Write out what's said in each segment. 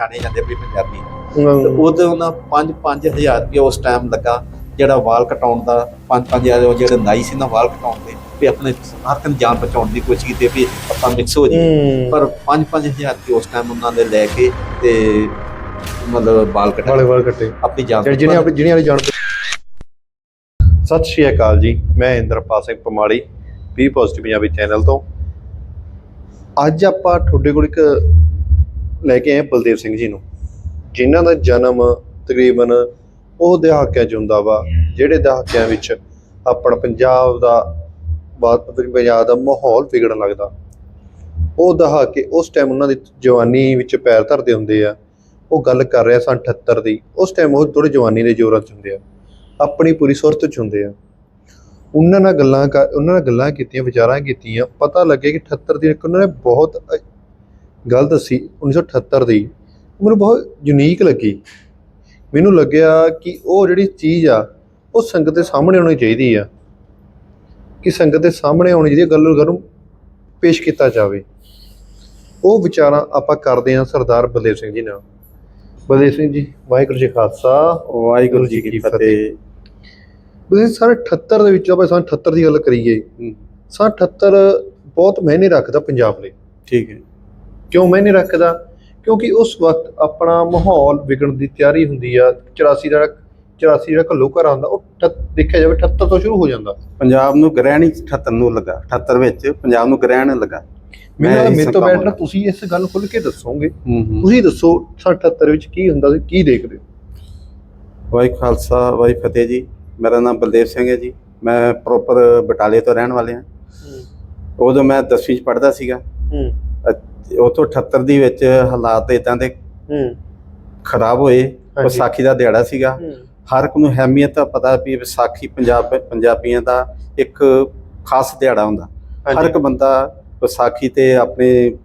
ਪਛਾਣੇ ਜਾਂਦੇ ਵੀ ਪੰਜਾਬੀ। ਤੇ ਉਹਦੇ ਉਹਨਾਂ 5-5000 ਰੁਪਏ ਉਸ ਟਾਈਮ ਲੱਗਾ ਜਿਹੜਾ ਵਾਲ ਕਟਾਉਣ ਦਾ 5-5000 ਉਹ ਜਿਹੜੇ ਨਾਈ ਸੀ ਨਾ ਵਾਲ ਕਟਾਉਣ ਦੇ ਵੀ ਆਪਣੇ ਹਰ ਕਨ ਜਾਨ ਬਚਾਉਣ ਦੀ ਕੋਸ਼ਿਸ਼ ਕੀਤੀ ਵੀ ਆਪਾਂ ਮਿਕਸ ਹੋ ਜੀ ਪਰ 5-5000 ਰੁਪਏ ਉਸ ਟਾਈਮ ਉਹਨਾਂ ਨੇ ਲੈ ਕੇ ਤੇ ਮਤਲਬ ਵਾਲ ਕਟਾ। ਵਾਲੇ ਵਾਲ ਕੱਟੇ। ਆਪਣੀ ਜਾਨ ਜਿਹਨੇ ਆਪਣੀ ਜਿਹੜੀਆਂ ਵਾਲੀ ਜਾਣ ਸਤਿ ਸ਼੍ਰੀ ਅਕਾਲ ਜੀ। ਮੈਂ Inderpal Singh Pamari V positive Punjabi channel ਤੋਂ। ਅੱਜ ਆਪਾਂ ਤੁਹਾਡੇ ਕੋਲ ਇੱਕ ਲੈ ਕੇ ਆਏ ਬਲਦੇਵ ਸਿੰਘ ਜੀ ਨੂੰ, ਜਿਨ੍ਹਾਂ ਦਾ ਜਨਮ ਤਕਰੀਬਨ ਉਹ ਦਹਾਕਿਆਂ 'ਚ ਹੁੰਦਾ ਵਾ, ਜਿਹੜੇ ਦਹਾਕਿਆਂ ਵਿੱਚ ਆਪਣਾ ਪੰਜਾਬ ਦਾ ਬਾਤ ਪੰਜਾਬ ਦਾ ਮਾਹੌਲ ਵਿਗੜਨ ਲੱਗਦਾ। ਉਹ ਦਹਾਕੇ, ਉਸ ਟਾਈਮ ਉਹਨਾਂ ਦੀ ਜਵਾਨੀ ਵਿੱਚ ਪੈਰ ਧਰਦੇ ਹੁੰਦੇ ਆ, ਉਹ ਗੱਲ ਕਰ ਰਿਹਾ ਸਨ 78 ਦੀ, ਉਸ ਟਾਈਮ ਉਹ ਥੋੜੇ ਜਵਾਨੀ ਦੇ ਜ਼ੋਰਾਂ 'ਚ ਹੁੰਦੇ ਆ, ਆਪਣੀ ਪੂਰੀ ਸੁਰਤ 'ਚ ਹੁੰਦੇ ਆ। ਉਹਨਾਂ ਨਾਲ ਗੱਲਾਂ ਕਰ ਉਹਨਾਂ ਨਾਲ ਗੱਲਾਂ ਕੀਤੀਆਂ, ਵਿਚਾਰਾਂ ਕੀਤੀਆਂ, ਪਤਾ ਲੱਗੇ ਕਿ 78 ਦੀ ਉਹਨਾਂ ਨੇ ਬਹੁਤ ਅ- ਗੱਲ ਦੱਸੀ 1978 ਦੀ। ਮੈਨੂੰ ਬਹੁਤ ਯੂਨੀਕ ਲੱਗੀ। ਮੈਨੂੰ ਲੱਗਿਆ ਕਿ ਉਹ ਜਿਹੜੀ ਚੀਜ਼ ਆ ਉਹ ਸੰਗਤ ਦੇ ਸਾਹਮਣੇ ਆਉਣੀ ਚਾਹੀਦੀ ਆ। ਕਿ ਸੰਗਤ ਦੇ ਸਾਹਮਣੇ ਆਉਣੀ ਚਾਹੀਦੀ ਗੱਲ ਨੂੰ ਪੇਸ਼ ਕੀਤਾ ਜਾਵੇ। ਉਹ ਵਿਚਾਰਾਂ ਆਪਾਂ ਕਰਦੇ ਹਾਂ ਸਰਦਾਰ ਬਲਦੇਵ ਸਿੰਘ ਜੀ ਨਾਲ। ਬਲਦੇਵ ਸਿੰਘ ਜੀ ਵਾਹਿਗੁਰੂ ਜੀ ਖਾਲਸਾ। ਵਾਹਿਗੁਰੂ ਜੀ ਕੀ ਫਤਿਹ। ਤੁਸੀਂ ਸਾਰੇ 78 ਦੇ ਵਿੱਚ ਆਪਾਂ ਸਾਂ 78 ਦੀ ਗੱਲ ਕਰੀਏ। ਹੂੰ, ਸਾਂ 78 ਬਹੁਤ ਮਾਇਨੇ ਰੱਖਦਾ ਪੰਜਾਬ ਲਈ। ਠੀਕ ਹੈ। ਕਿਉਂ ਮਾਇਨੇ ਰੱਖਦਾ? ਕਿਉਂਕਿ ਉਸ ਵਕਤ ਆਪਣਾ ਮਾਹੌਲ ਵਿਗੜਨ ਦੀ ਤਿਆਰੀ ਹੁੰਦੀ ਆ। 84 ਦਾ 84 ਜਿਹੜਾ ਘੱਲੋ ਘਰ ਆਉਂਦਾ ਉਹ ਦੇਖਿਆ ਜਾਵੇ 78 ਤੋਂ ਸ਼ੁਰੂ ਹੋ ਜਾਂਦਾ। ਪੰਜਾਬ ਨੂੰ ਗ੍ਰਹਿਣ ਹੀ 78 ਨੂੰ ਲੱਗਾ 78 ਵਿੱਚ ਪੰਜਾਬ ਨੂੰ ਗ੍ਰਹਿਣ ਲੱਗਾ। ਮੈਨੂੰ ਮੈਂ ਮੇਰੇ ਤੋਂ ਨਾਲ- ਤੁਸੀਂ ਇਸ ਗੱਲ ਖੁੱਲ ਕੇ ਦੱਸੋਗੇ। ਤੁਸੀਂ ਦੱਸੋ ਸਾਂ 78 ਵਿੱਚ ਕੀ ਹੁੰਦਾ ਸੀ ਕੀ ਦੇਖਦੇ ਹੋ? ਵਾਹਿ ਖਾਲਸਾ ਵਾਹਿ ਫਤਿਹ ਜੀ। ਮੇਰਾ ਨਾਮ ਬਲਦੇਵ ਸਿੰਘ ਹੈ ਜੀ। ਮੈਂ ਪ੍ਰੋਪਰ ਬਟਾਲੇ ਤੋਂ ਰਹਿਣ ਵਾਲੇ ਹਾਂ। ਉਦੋਂ ਮੈਂ 10ਵੀਂ ਚ ਪੜ੍ਹਦਾ ਸੀਗਾ। ਉਥੋਂ 78 ਦੀ ਵਿੱਚ ਹਾਲਾਤ ਇਦਾਂ ਦੇ ਹੂੰ। ਖਰਾਬ ਹੋਏ। ਵਿਸਾਖੀ ਦਾ ਦਿਹਾੜਾ ਸੀਗਾ। ਹਰ ਇੱਕ ਨੂੰ ਅਹਿਮੀਅਤ ਤਾਂ ਪਤਾ ਵੀ ਵਿਸਾਖੀ ਪੰਜਾਬ ਪੰਜਾਬੀਆਂ ਦਾ ਇੱਕ ਖਾਸ ਦਿਹਾੜਾ ਹੁੰਦਾ। ਹਰ ਇੱਕ ਬੰਦਾ ਵਿਸਾਖੀ ਤੇ ਆਪਣੇ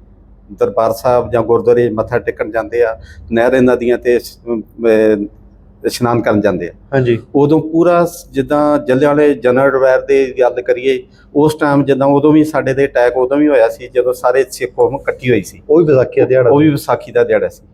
ਦਰਬਾਰ ਸਾਹਿਬ ਜਾਂ ਗੁਰਦੁਆਰੇ ਮੱਥਾ ਟੇਕਣ ਜਾਂਦੇ ਆ ਨਹਿਰਾਂ ਨਦੀਆਂ ਤੇ ਇਸ਼ਨਾਨ ਕਰਨ ਜਾਂਦੇ ਆ। ਹਾਂਜੀ। ਉਦੋਂ ਪੂਰਾ ਜਿੱਦਾਂ ਜਲਿਆਂਵਾਲੇ ਜਨਰਲ ਡਾਇਰ ਦੇ ਗੱਲ ਕਰੀਏ ਉਸ ਟਾਈਮ ਜਿੱਦਾਂ ਉਦੋਂ ਵੀ ਸਾਡੇ ਦੇ ਅਟੈਕ ਉਦੋਂ ਵੀ ਹੋਇਆ ਸੀ ਜਦੋਂ ਸਾਰੇ ਸਿੱਖ ਕੌਮ ਇਕੱਠੀ ਹੋਈ ਸੀ। ਉਹ ਵੀ ਵਿਸਾਖੀ ਦਾ ਦਿਹਾੜਾ ਉਹ ਵੀ ਵਿਸਾਖੀ ਦਾ ਦਿਹਾੜਾ ਸੀ।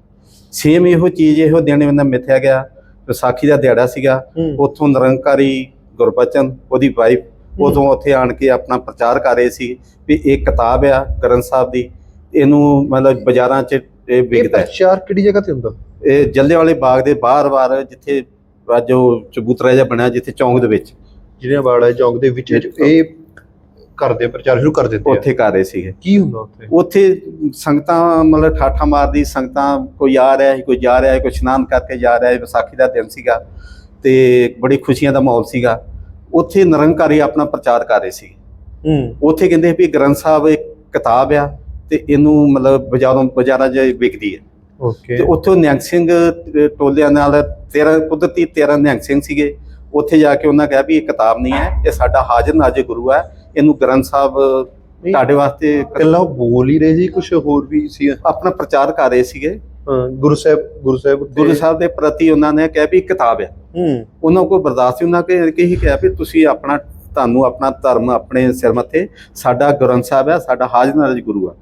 ਸੇਮ ਇਹੋ ਚੀਜ਼ ਇਹੋ ਦਿਨ ਇਹਨਾਂ ਮਿੱਥਿਆ ਗਿਆ। ਵਿਸਾਖੀ ਦਾ ਦਿਹਾੜਾ ਸੀਗਾ। ਉੱਥੋਂ ਨਿਰੰਕਾਰੀ ਗੁਰਬਚਨ ਉਹਦੀ ਵਾਈਫ ਉਦੋਂ ਉੱਥੇ ਆਣ ਕੇ ਆਪਣਾ ਪ੍ਰਚਾਰ ਕਰ ਰਹੇ ਸੀ ਵੀ ਇਹ ਕਿਤਾਬ ਆ ਗ੍ਰੰਥ ਸਾਹਿਬ ਦੀ। ਇਹਨੂੰ ਮਤਲਬ ਬਾਜ਼ਾਰਾਂ 'ਚ ਇਹ ਇਹ ਵਿਕਦਾ ਹੈ। ਪ੍ਰਚਾਰ ਕਿਹੜੀ ਜਗ੍ਹਾ ਤੇ ਹੁੰਦਾ? ਇਹ ਜੱਲਿਆਂਵਾਲੇ ਬਾਗ ਦੇ ਬਾਹਰ-ਬਾਹਰ ਜਿੱਥੇ ਉਹ ਚਬੂਤਰਾ ਜਿਹਾ ਬਣਿਆ ਜਿੱਥੇ ਚੌਂਕ ਦੇ ਵਿੱਚ। ਜਿਹੜੀਆਂ ਬਾੜਾ ਚੌਂਕ ਦੇ ਵਿੱਚ ਵਿੱਚ ਇਹ ਕਰਦੇ ਪ੍ਰਚਾਰ ਸ਼ੁਰੂ ਕਰ ਦਿੰਦੇ ਆ। ਉੱਥੇ ਕਰ ਰਹੇ ਸੀਗੇ। ਕੀ ਹੁੰਦਾ ਉੱਥੇ? ਉੱਥੇ ਸੰਗਤਾਂ ਮਤਲਬ ਠਾਠਾ ਮਾਰਦੀ ਸੰਗਤਾਂ ਕੋਈ ਆ ਰਿਹਾ ਹੈ ਕੋਈ ਜਾ ਰਿਹਾ ਹੈ ਕੋਈ ਇਸ਼ਨਾਨ ਕਰਕੇ ਜਾ ਰਿਹਾ ਹੈ ਵਿਸਾਖੀ ਦਾ ਦਿਨ ਸੀਗਾ ਤੇ ਬੜੀ ਖੁਸ਼ੀਆਂ ਦਾ ਮਾਹੌਲ ਸੀਗਾ। ਉੱਥੇ ਨਿਰੰਕਾਰੀ ਆਪਣਾ ਪ੍ਰਚਾਰ ਕਰ ਰਹੇ ਸੀ। ਹੂੰ। ਉੱਥੇ ਕਹਿੰਦੇ ਵੀ ਗ੍ਰੰਥ ਸਾਹਿਬ ਇੱਕ ਕਿਤਾਬ ਆ ਤੇ ਇਹਨੂੰ ਮਤਲਬ ਬਾਜ਼ਾਰੋਂ ਬਾਜ਼ਾਰਾਂ 'ਚ ਵਿਕਦੀ ਹੈ। ਓਕੇ ਤੇ ਉੱਥੇ ਨਿਹੰਗ ਸਿੰਘ ਟੋਲਿਆਂ ਨਾਲ 13 ਕੁਦਰਤੀ 13 ਨਿਹੰਗ ਸਿੰਘ ਸੀਗੇ। ਉੱਥੇ ਜਾ ਕੇ ਉਹਨਾਂ ਕਿਹਾ ਵੀ ਇਹ ਕਿਤਾਬ ਨਹੀਂ ਹੈ ਇਹ ਸਾਡਾ ਹਾਜ਼ਰ ਨਾਜ਼ਰ ਗੁਰੂ ਹੈ ਇਹਨੂੰ ਗ੍ਰੰਥ ਸਾਹਿਬ ਤੁਹਾਡੇ ਵਾਸਤੇ ਕੱਲਾ ਉਹ ਬੋਲ ਹੀ ਰਹੇ ਸੀ ਕੁਝ ਹੋਰ ਵੀ ਸੀ? ਆਪਣਾ ਪ੍ਰਚਾਰ ਕਰ ਰਹੇ ਸੀਗੇ। ਗੁਰੂ ਸਾਹਿਬ ਗੁਰੂ ਸਾਹਿਬ ਗੁਰੂ ਸਾਹਿਬ ਦੇ ਪ੍ਰਤੀ ਉਹਨਾਂ ਨੇ ਕਿਹਾ ਵੀ ਕਿਤਾਬ ਹੈ। ਹੂੰ। ਉਹਨਾਂ ਕੋਲ ਬਰਦਾਸ਼ਤ ਸੀ ਉਹਨਾਂ ਕੇ ਕਿ ਹੀ ਕਿਹਾ ਵੀ ਤੁਸੀਂ ਆਪਣਾ ਤੁਹਾਨੂੰ ਆਪਣਾ ਧਰਮ ਆਪਣੇ ਸਿਰ ਮੱਥੇ ਸਾਡਾ ਗ੍ਰੰਥ ਸਾਹਿਬ ਹੈ ਸਾਡਾ ਹਾਜ਼ਰ ਨਾਜ਼ਰ ਗੁਰੂ ਹੈ।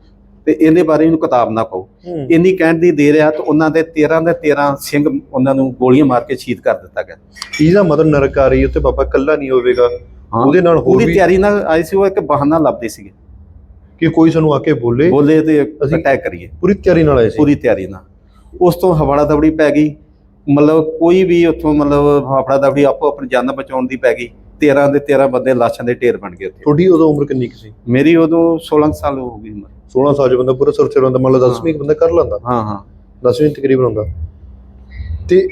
ਤੇ ਇਹਦੇ ਬਾਰੇ ਇਹਨੂੰ ਕਿਤਾਬ ਨਾ ਹੂੰ। ਇੰਨੀ ਕਹਿਣ ਦੀ ਦੇਰ ਆ ਤਾਂ ਉਹਨਾਂ ਦੇ 13 ਦੇ 13 ਸਿੰਘ ਉਹਨਾਂ ਨੂੰ ਗੋਲੀਆਂ ਮਾਰ ਕੇ ਸ਼ਹੀਦ ਕਰ ਦਿੱਤਾ ਗਿਆ। ਇਹਦਾ ਮਤਲਬ ਨਰਕਾਰੀ ਉੱਤੇ ਬਾਬਾ ਕੱਲਾ ਨਹੀਂ ਹੋਵੇਗਾ। ਉਹਦੇ ਨਾਲ ਹੋਰ ਉਹਦੀ ਵੀ ਤਿਆਰੀ ਨਾਲ ਆਏ ਸੀ ਉਹ ਇੱਕ ਬਹਾਨਾ ਲੱਭਦੇ ਸੀਗੇ। ਕਿ ਕੋਈ ਸਾਨੂੰ ਆ ਕੇ ਬੋਲੇ। ਬੋਲੇ ਤੇ ਅਸੀਂ- ਅਟੈਕ ਕਰੀਏ। ਪੂਰੀ ਤਿਆਰੀ ਨਾਲ ਆਏ ਸੀ। ਪੂਰੀ ਤਿਆਰੀ ਨਾਲ। ਉਸ ਤੋਂ ਹਵਾੜਾ ਦਵੜੀ ਪੈ ਗਈ। ਮਤਲਬ ਕੋਈ ਵੀ ਉੱਥੋਂ ਮਤਲਬ ਹਵਾੜਾ ਦਵੜੀ ਆਪੋ ਆਪਣੀ ਜਾਨ ਬਚਾਉਣ ਦੀ ਪੈ ਗਈ। 13 ਦੇ 13 ਬੰਦੇ ਲਾਸ਼ਾਂ ਦੇ ਢੇਰ ਬਣ ਗਏ ਉੱਥੇ। ਤੁਹਾਡੀ ਉਦੋਂ ਉਮਰ ਕਿੰਨੀ ਕੁ ਸੀ? ਮੇਰੀ ਉਦੋਂ 16 ਸਾਲ ਹੋ ਗਈ ਉਮਰ। 16 ਸਾਲ ਦਾ ਬੰਦਾ ਪੂਰਾ ਸੁਰਚਰ ਹੁੰਦਾ ਮੰਨ ਲਓ 10ਵੀਂ ਬੰਦਾ ਕਰ ਲੈਂਦਾ। ਹਾਂ ਹਾਂ। 10ਵੀਂ ਤਕਰੀਬਨ ਹੁੰਦਾ। ਤੇ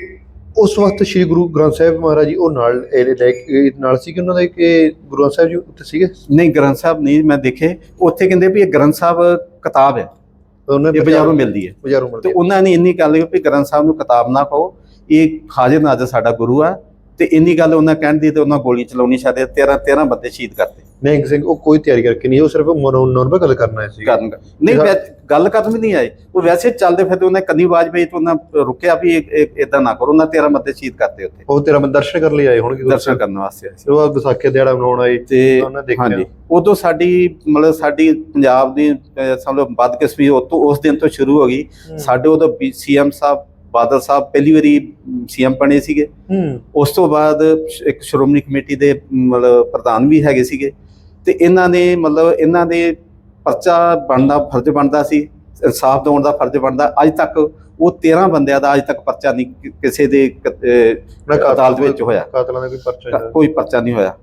ਉਸ ਵਕਤ ਸ੍ਰੀ ਗੁਰੂ ਗ੍ਰੰਥ ਸਾਹਿਬ ਮਹਾਰਾਜ ਜੀ ਉਹ ਨਾਲ ਇਹ ਲੈ ਕੇ ਨਾਲ ਸੀ ਕਿ ਉਹਨਾਂ ਦੇ ਕਿ ਗੁਰੂ ਗ੍ਰੰਥ ਸਾਹਿਬ ਜੀ ਉੱਥੇ ਸੀਗੇ? ਨਹੀਂ ਗ੍ਰੰਥ ਸਾਹਿਬ ਨਹੀਂ ਮੈਂ ਦੇਖੇ। ਉੱਥੇ ਕਹਿੰਦੇ ਵੀ ਇਹ ਗ੍ਰੰਥ ਸਾਹਿਬ ਕਿਤਾਬ ਹੈ। ਉਹਨਾਂ ਇਹ ਬਾਜ਼ਾਰੋਂ ਮਿਲਦੀ ਹੈ। ਬਾਜ਼ਾਰੋਂ ਤੇ ਉਹਨਾਂ ਨੇ ਇੰਨੀ ਗੱਲ ਵੀ ਗ੍ਰੰਥ ਸਾਹਿਬ ਨੂੰ ਕਿਤਾਬ ਨਾ ਕਹੋ ਇਹ ਹਾਜ਼ਰ ਨਾਜ਼ਰ ਸਾਡਾ ਗੁਰੂ ਆ। ਤੇ ਇੰਨੀ ਗੱਲ ਉਹਨਾਂ ਕਹਿਣ ਦੀ ਤੇ ਉਹਨਾਂ ਗੋਲੀ ਚਲਾਉਣੀ ਛੱਡੇ 13 13 ਬੰਦੇ ਸ਼ਹੀਦ ਕਰਤੇ। ਨਿਹੰਗ ਸਿੰਘ ਉਹ ਕੋਈ ਤਿਆਰੀ ਕਰਕੇ ਨਹੀਂ ਉਹ ਸਿਰਫ ਨੋਰਮਲ ਗੱਲ ਕਰਨਾ ਹੈ ਸੀ। ਕਰਨ ਨਹੀਂ ਗੱਲ ਕਰਨ ਵੀ ਨਹੀਂ ਆਏ। ਉਹ ਵੈਸੇ ਚੱਲਦੇ ਫਿਰ ਉਹਨੇ ਕੰਨੀ ਆਵਾਜ਼ ਤਾਂ ਉਹਨਾਂ ਰੁਕਿਆ ਵੀ ਇਦਾਂ ਨਾ ਕਰੋ ਉਹਨਾਂ ਤੇਰਾ ਮੱਦੇ ਸ਼ਹੀਦ ਕਰਤੇ ਉੱਥੇ। ਉਹ ਤੇਰਾ ਮੈਂ ਦਰਸ਼ਨ ਕਰਨ ਲਈ ਆਏ ਹੋਣਗੇ ਦਰਸ਼ਨ ਕਰਨ ਵਾਸਤੇ ਆਏ ਸੀ। ਉਹ ਵਿਸਾਖੀ ਦਿਹਾੜਾ ਮਨਾਉਣ ਆਏ ਤੇ ਉਹਨਾਂ ਦੇਖਿਆ। ਹਾਂਜੀ ਉਦੋਂ ਸਾਡੀ ਮਤਲਬ ਸਾਡੀ ਪੰਜਾਬ ਦੀ ਸਮਝ ਲਓ ਤੋਂ ਉਸ ਦਿਨ ਤੋਂ ਸ਼ੁਰੂ ਹੋ ਗਈ। ਸਾਡੇ ਉਦੋਂ ਸੀਐਮ ਸਾਹਿਬ ਬਾਦਲ ਸਾਹਿਬ ਪਹਿਲੀ ਵਾਰੀ ਸੀਐਮ ਬਣੇ ਸੀਗੇ। ਹੂੰ। ਉਸ ਤੋਂ ਬਾਅਦ ਇੱਕ ਸ਼੍ਰੋਮਣੀ ਕਮੇਟੀ ਦੇ ਮਤਲਬ ਪ੍ਰਧਾਨ ਵੀ ਹੈਗੇ ਸੀਗੇ। ਤੇ ਇਹਨਾਂ ਨੇ ਮਤਲਬ ਇਹਨਾਂ ਦੇ ਪਰਚਾ ਬਣਦਾ ਫਰਜ਼ ਬਣਦਾ ਸੀ ਇਨਸਾਫ ਦਿਵਾਉਣ ਦਾ ਫਰਜ਼ ਬਣਦਾ। ਅੱਜ ਤੱਕ ਉਹ 13 ਬੰਦਿਆਂ ਦਾ ਅੱਜ ਤੱਕ ਪਰਚਾ ਨਹੀਂ ਕਿਸੇ ਦੇ ਅਦਾਲਤ ਵਿੱਚ ਹੋਇਆ। ਕਾਤਲਾਂ ਦਾ ਕੋਈ ਪਰਚਾ ਨਹੀਂ ਕੋਈ ਪਰਚਾ ਨਹੀਂ ਹੋਇਆ।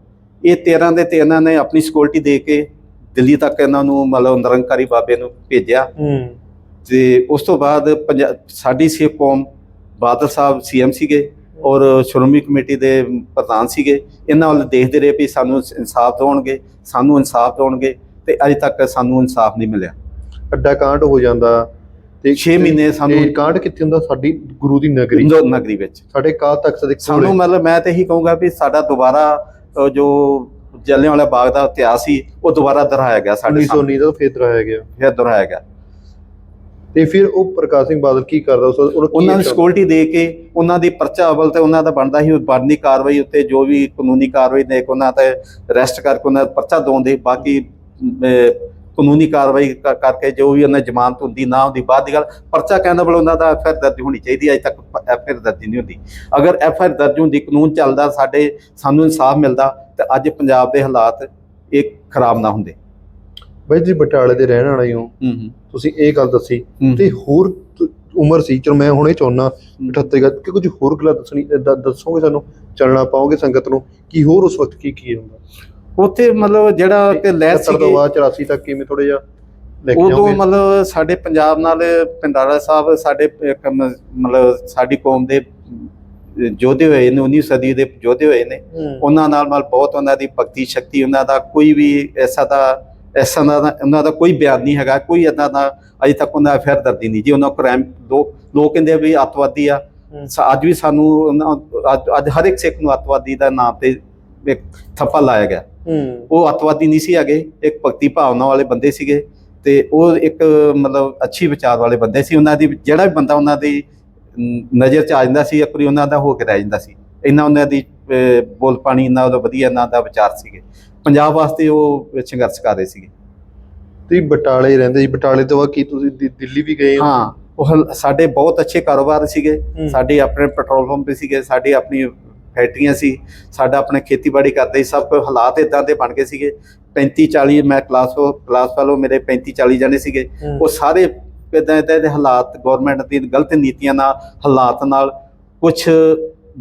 ਇਹ 13 ਦੇ ਤੇ ਇਹਨਾਂ ਨੇ ਆਪਣੀ ਸਿਕਿਉਰਿਟੀ ਦੇ ਕੇ ਦਿੱਲੀ ਤੱਕ ਇਹਨਾਂ ਨੂੰ ਮਤਲਬ ਨਿਰੰਕਾਰੀ ਬਾਬੇ ਨੂੰ ਭੇਜਿਆ। ਹੂੰ। ਤੇ ਉਸ ਤੋਂ ਬਾਅਦ ਸਾਡੀ ਸਿੱਖ ਕੌਮ ਬਾਦਲ ਸਾਹਿਬ ਸੀਐਮ ਸੀਗੇ ਔਰ ਸ਼੍ਰੋਮਣੀ ਕਮੇਟੀ ਦੇ ਪ੍ਰਧਾਨ ਸੀਗੇ। ਇਹਨਾਂ ਵੱਲ ਦੇਖਦੇ ਰਹੇ ਵੀ ਸਾਨੂੰ ਇਨਸਾਫ ਦਿਵਾਉਣਗੇ ਸਾਨੂੰ ਇਨਸਾਫ ਦਿਵਾਉਣਗੇ ਤੇ ਅਜੇ ਤੱਕ ਸਾਨੂੰ ਇਨਸਾਫ ਨਹੀਂ ਮਿਲਿਆ। ਅੱਡਾ ਕਾਂਡ ਹੋ ਜਾਂਦਾ ਤੇ 6 ਮਹੀਨੇ ਸਾਨੂੰ ਕਾਂਡ ਕਿੱਥੇ ਹੁੰਦਾ? ਸਾਡੀ ਗੁਰੂ ਦੀ ਨਗਰੀ। ਨਗਰੀ ਵਿੱਚ। ਸਾਡੇ ਕਾਲ ਤੱਕ ਸਦੇ ਸਾਨੂੰ ਮਤਲਬ ਮੈਂ ਤੇ ਇਹੀ ਕਹੂੰਗਾ ਵੀ ਸਾਡਾ ਦੁਬਾਰਾ ਜੋ ਜਲਿਆਂਵਾਲਾ ਬਾਗ ਦਾ ਇਤਿਹਾਸ ਸੀ ਉਹ ਦੁਬਾਰਾ ਦੁਹਰਾਇਆ ਗਿਆ ਸਾਡੇ ਸਾਹਮਣੇ। 1919 ਦਾ ਫੇਰ ਦਰਾਇਆ ਗਿਆ। ਫਿਰ ਦੁਹਰਾਇਆ ਗਿਆ। ਤੇ ਫਿਰ ਉਹ ਪ੍ਰਕਾਸ਼ ਸਿੰਘ ਬਾਦਲ ਕੀ ਕਰਦਾ ਉਸ ਉਹਨੂੰ ਨੂੰ ਸਿਕਿਉਰਿਟੀ ਦੇ ਕੇ ਉਹਨਾਂ ਦੀ ਪਰਚਾ ਅਵਲ ਤੇ ਉਹਨਾਂ ਦਾ ਬਣਦਾ ਸੀ ਬਣਦੀ ਕਾਰਵਾਈ ਉੱਤੇ ਜੋ ਵੀ ਕਾਨੂੰਨੀ ਕਾਰਵਾਈ ਦੇ ਕੇ ਉਹਨਾਂ ਤੇ ਅਰੈਸਟ ਕਰਕੇ ਉਹਨਾਂ ਦਾ ਪਰਚਾ ਦਵਾਉਂਦੇ ਬਾਕੀ ਕਾਨੂੰਨੀ ਕਾਰਵਾਈ ਕਰ- ਕਰਕੇ ਜੋ ਵੀ ਉਹਨਾਂ ਜ਼ਮਾਨਤ ਹੁੰਦੀ ਨਾ ਹੁੰਦੀ ਬਾਅਦ ਦੀ ਗੱਲ ਪਰਚਾ ਕਹਿੰਦਾ ਬਲ ਉਹਨਾਂ ਦਾ ਐਫ ਆਰ ਦਰਜ ਹੋਣੀ ਚਾਹੀਦੀ ਹੈ, ਅਜੇ ਤੱਕ ਐਫ ਆਰ ਦਰਜ ਨਹੀਂ ਹੁੰਦੀ। ਅਗਰ ਐਫ ਆਰ ਦਰਜ ਹੁੰਦੀ ਕਾਨੂੰਨ ਚੱਲਦਾ ਸਾਡੇ ਸਾਨੂੰ ਇਨਸਾਫ ਮਿਲਦਾ ਤੇ ਅੱਜ ਪੰਜਾਬ ਦੇ ਹਾਲਾਤ ਇਹ ਖਰਾਬ ਨਾ ਹੁੰਦੇ। ਬਾਈ ਜੀ ਬਟਾਲੇ ਦੇ ਰਹਿਣ ਵਾਲੇ ਹੋ ਤੁਸੀਂ ਇਹ ਗੱਲ ਦੱਸੀ। ਤੇ ਹੋਰ ਤ- ਉਮਰ ਸੀ ਚਲੋ ਮੈਂ ਹੁਣੇ ਚਾਹੁੰਨਾ 78 ਗੱਲ ਕਿ ਕੁਝ ਹੋਰ ਗੱਲਾਂ ਦੱਸਣੀ ਦੱਸੋਗੇ ਸਾਨੂੰ ਚੱਲਣਾ ਪਾਓਗੇ ਸੰਗਤ ਨੂੰ ਕੀ ਹੋਰ ਉਸ ਵਕਤ ਕੀ ਕੀ ਹੁੰਦਾ? ਉੱਥੇ ਮਤਲਬ ਜਿਹੜਾ ਕਿ ਲਹਿਰ 70 ਤੋਂ ਬਾਅਦ 84 ਤੱਕ ਕਿਵੇਂ ਥੋੜਾ ਜਿਹਾ ਉਦੋਂ ਮਤਲਬ ਸਾਡੇ ਪੰਜਾਬ ਨਾਲ ਪਿੰਡਾਰਾ ਸਾਹਿਬ ਸਾਡੇ ਮਤਲਬ ਸਾਡੀ ਕੌਮ ਦੇ ਜੋਧੇ ਹੋਏ ਨੇ 19 ਸਦੀ ਦੇ ਜੋਧੇ ਹੋਏ ਨੇ। ਉਹਨਾਂ ਨਾਲ ਨਾਲ ਬਹੁਤ ਉਹਨਾਂ ਦੀ ਭਗਤੀ ਸ਼ਕਤੀ ਉਹਨਾਂ ਦਾ ਕੋਈ ਵੀ ਐਸਾ ਦਾ ਐਸਾ ਦਾ ਉਹਨਾਂ ਦਾ ਕੋਈ ਬਿਆਨ ਨਹੀਂ ਹੈਗਾ ਕੋਈ ਏਦਾਂ ਦਾ ਅਜੇ ਤੱਕ ਉਹਨਾਂ ਅਫੇਅਰ ਦਰਦੀ ਨਹੀਂ ਜੀ। ਉਹਨਾਂ ਕ੍ਰਾਈਮ ਲੋਕ ਕਹਿੰਦੇ ਵੀ ਅੱਤਵਾਦੀ ਆ। ਅੱਜ ਵੀ ਸਾਨੂੰ ਅੱਜ- ਹਰ ਇੱਕ ਸਿੱਖ ਨੂੰ ਅੱਤਵਾਦੀ ਦਾ ਨਾਮ ਤੇ ਇੱਕ ਥੱਪਾ ਲਾਇਆ ਗਿਆ। ਉਹ ਅੱਤਵਾਦੀ ਨਹੀਂ ਸੀ ਹੈਗੇ ਇੱਕ ਭਗਤੀ ਭਾਵਨਾ ਵਾਲੇ ਬੰਦੇ ਸੀਗੇ ਤੇ ਉਹ ਇੱਕ ਮਤਲਬ ਅੱਛੀ ਵਿਚਾਰ ਵਾਲੇ ਬੰਦੇ ਸੀ। ਉਹਨਾਂ ਦੀ ਜਿਹੜਾ ਵੀ ਬੰਦਾ ਉਹਨਾਂ ਦੀ ਨਜ਼ਰ ਚ ਆ ਜਾਂਦਾ ਸੀ ਇੱਕ ਵਾਰੀ ਉਹਨਾਂ ਦਾ ਹੋ ਕੇ ਰਹਿ ਜਾਂਦਾ ਸੀ। ਇੰਨਾ ਉਹਨਾਂ ਦੀ ਬੋਲ ਪਾਣੀ ਇੰਨਾ ਉਹਦਾ ਵਧੀਆ ਇਹਨਾਂ ਦਾ ਵਿਚਾਰ ਸੀਗੇ। ਪੰਜਾਬ ਵਾਸਤੇ ਉਹ ਸੰਘਰਸ਼ ਕਰ ਰਹੇ ਸੀਗੇ। ਤੁਸੀਂ ਬਟਾਲੇ ਰਹਿੰਦੇ ਸੀ। ਬਟਾਲੇ ਤੋਂ ਬਾਅਦ ਕੀ ਤੁਸੀਂ ਦਿ- ਦਿੱਲੀ ਵੀ ਗਏ ਹੋ? ਹਾਂ ਉਹ ਹਲ- ਸਾਡੇ ਬਹੁਤ ਅੱਛੇ ਕਾਰੋਬਾਰ ਸੀਗੇ। ਹੂੰ। ਸਾਡੇ ਆਪਣੇ ਪੈਟਰੋਲ ਪੰਪ ਵੀ ਸੀਗੇ ਸਾਡੀ ਆਪਣੀ ਫੈਕਟਰੀਆਂ ਸੀ ਸਾਡਾ ਆਪਣੇ ਖੇਤੀਬਾੜੀ ਕਰਦੇ ਸੀ ਸਭ ਹਾਲਾਤ ਇਦਾਂ ਦੇ ਬਣ ਗਏ ਸੀਗੇ। 35 40 ਮੈਂ ਕਲਾਸ ਕਲਾਸ ਫੈਲੋ ਮੇਰੇ 35 40 ਜਣੇ ਸੀਗੇ। ਉਹ ਸਾਰੇ ਇਦਾਂ ਇਦਾਂ ਦੇ ਹਾਲਾਤ ਗਵਰਨਮੈਂਟ ਦੀ ਗਲਤ ਨੀਤੀਆਂ ਨਾਲ ਹਾਲਾਤ ਨਾਲ ਕੁਝ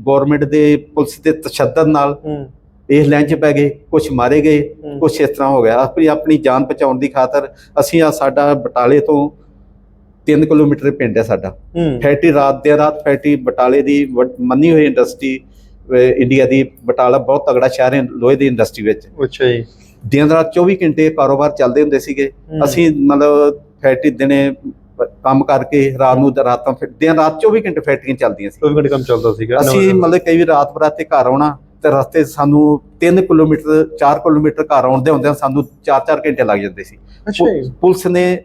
ਗਵਰਨਮੈਂਟ ਦੇ ਪੁਲਿਸ ਦੇ ਤਸ਼ੱਦਦ ਨਾਲ ਹੂੰ। ਇਹ ਲੈਂਚ ਪੈ ਗਏ ਕੁਝ ਮਾਰੇ ਗਏ। ਕੁਝ ਇਸ ਤਰ੍ਹਾਂ ਹੋ ਗਿਆ। ਆਪਣੀ ਆਪਣੀ ਜਾਨ ਬਚਾਉਣ ਦੀ ਖਾਤਰ ਅਸੀਂ ਆ ਸਾਡਾ ਬਟਾਲੇ ਤੋਂ 3 ਕਿਲੋਮੀਟਰ ਪਿੰਡ ਹੈ ਸਾਡਾ। ਫੈਕਟਰੀ ਰਾਤ ਦੇ ਰਾਤ ਫੈਕਟਰੀ ਬਟਾਲੇ ਦੀ ਮੰਨੀ ਹੋਈ ਇੰਡਸਟਰੀ ਇੰਡੀਆ ਦੀ ਬਟਾਲਾ ਬਹੁਤ ਤਗੜਾ ਸ਼ਹਿਰ ਹੈ ਲੋਹੇ ਦੀ ਇੰਡਸਟਰੀ ਵਿੱਚ। ਅੱਛਾ ਜੀ। ਦਿਨ ਰਾਤ 24 ਘੰਟੇ ਕਾਰੋਬਾਰ ਚੱਲਦੇ ਹੁੰਦੇ ਸੀਗੇ। ਅਸੀਂ ਮਤਲਬ ਫੈਕਟਰੀ ਦਿਨੇ ਕੰਮ ਕਰਕੇ ਰਾਤ ਨੂੰ ਰਾਤਾਂ ਫਿਰ- ਦਿਨ ਰਾਤ 24 ਘੰਟੇ ਫੈਕਟਰੀਆਂ ਚੱਲਦੀਆਂ ਸੀ। 24 ਘੰਟੇ ਕੰਮ ਚੱਲਦਾ ਸੀਗਾ। ਅਸੀਂ ਮਤਲਬ ਕਈ ਵੀ ਰਾਤ ਬਰਾਤੇ ਘਰ ਆਉਣਾ ਤੇ ਰਸਤੇ 'ਚ ਸਾਨੂੰ 3 ਕਿਲੋਮੀਟਰ 4 ਕਿਲੋਮੀਟਰ ਘਰ ਆਉਂਦੇ ਹੁੰਦੇ ਸਾਨੂੰ 4-4 ਘੰਟੇ ਲੱਗ ਜਾਂਦੇ ਸੀ। ਅੱਛਾ ਜੀ। ਪੁਲਿਸ ਨੇ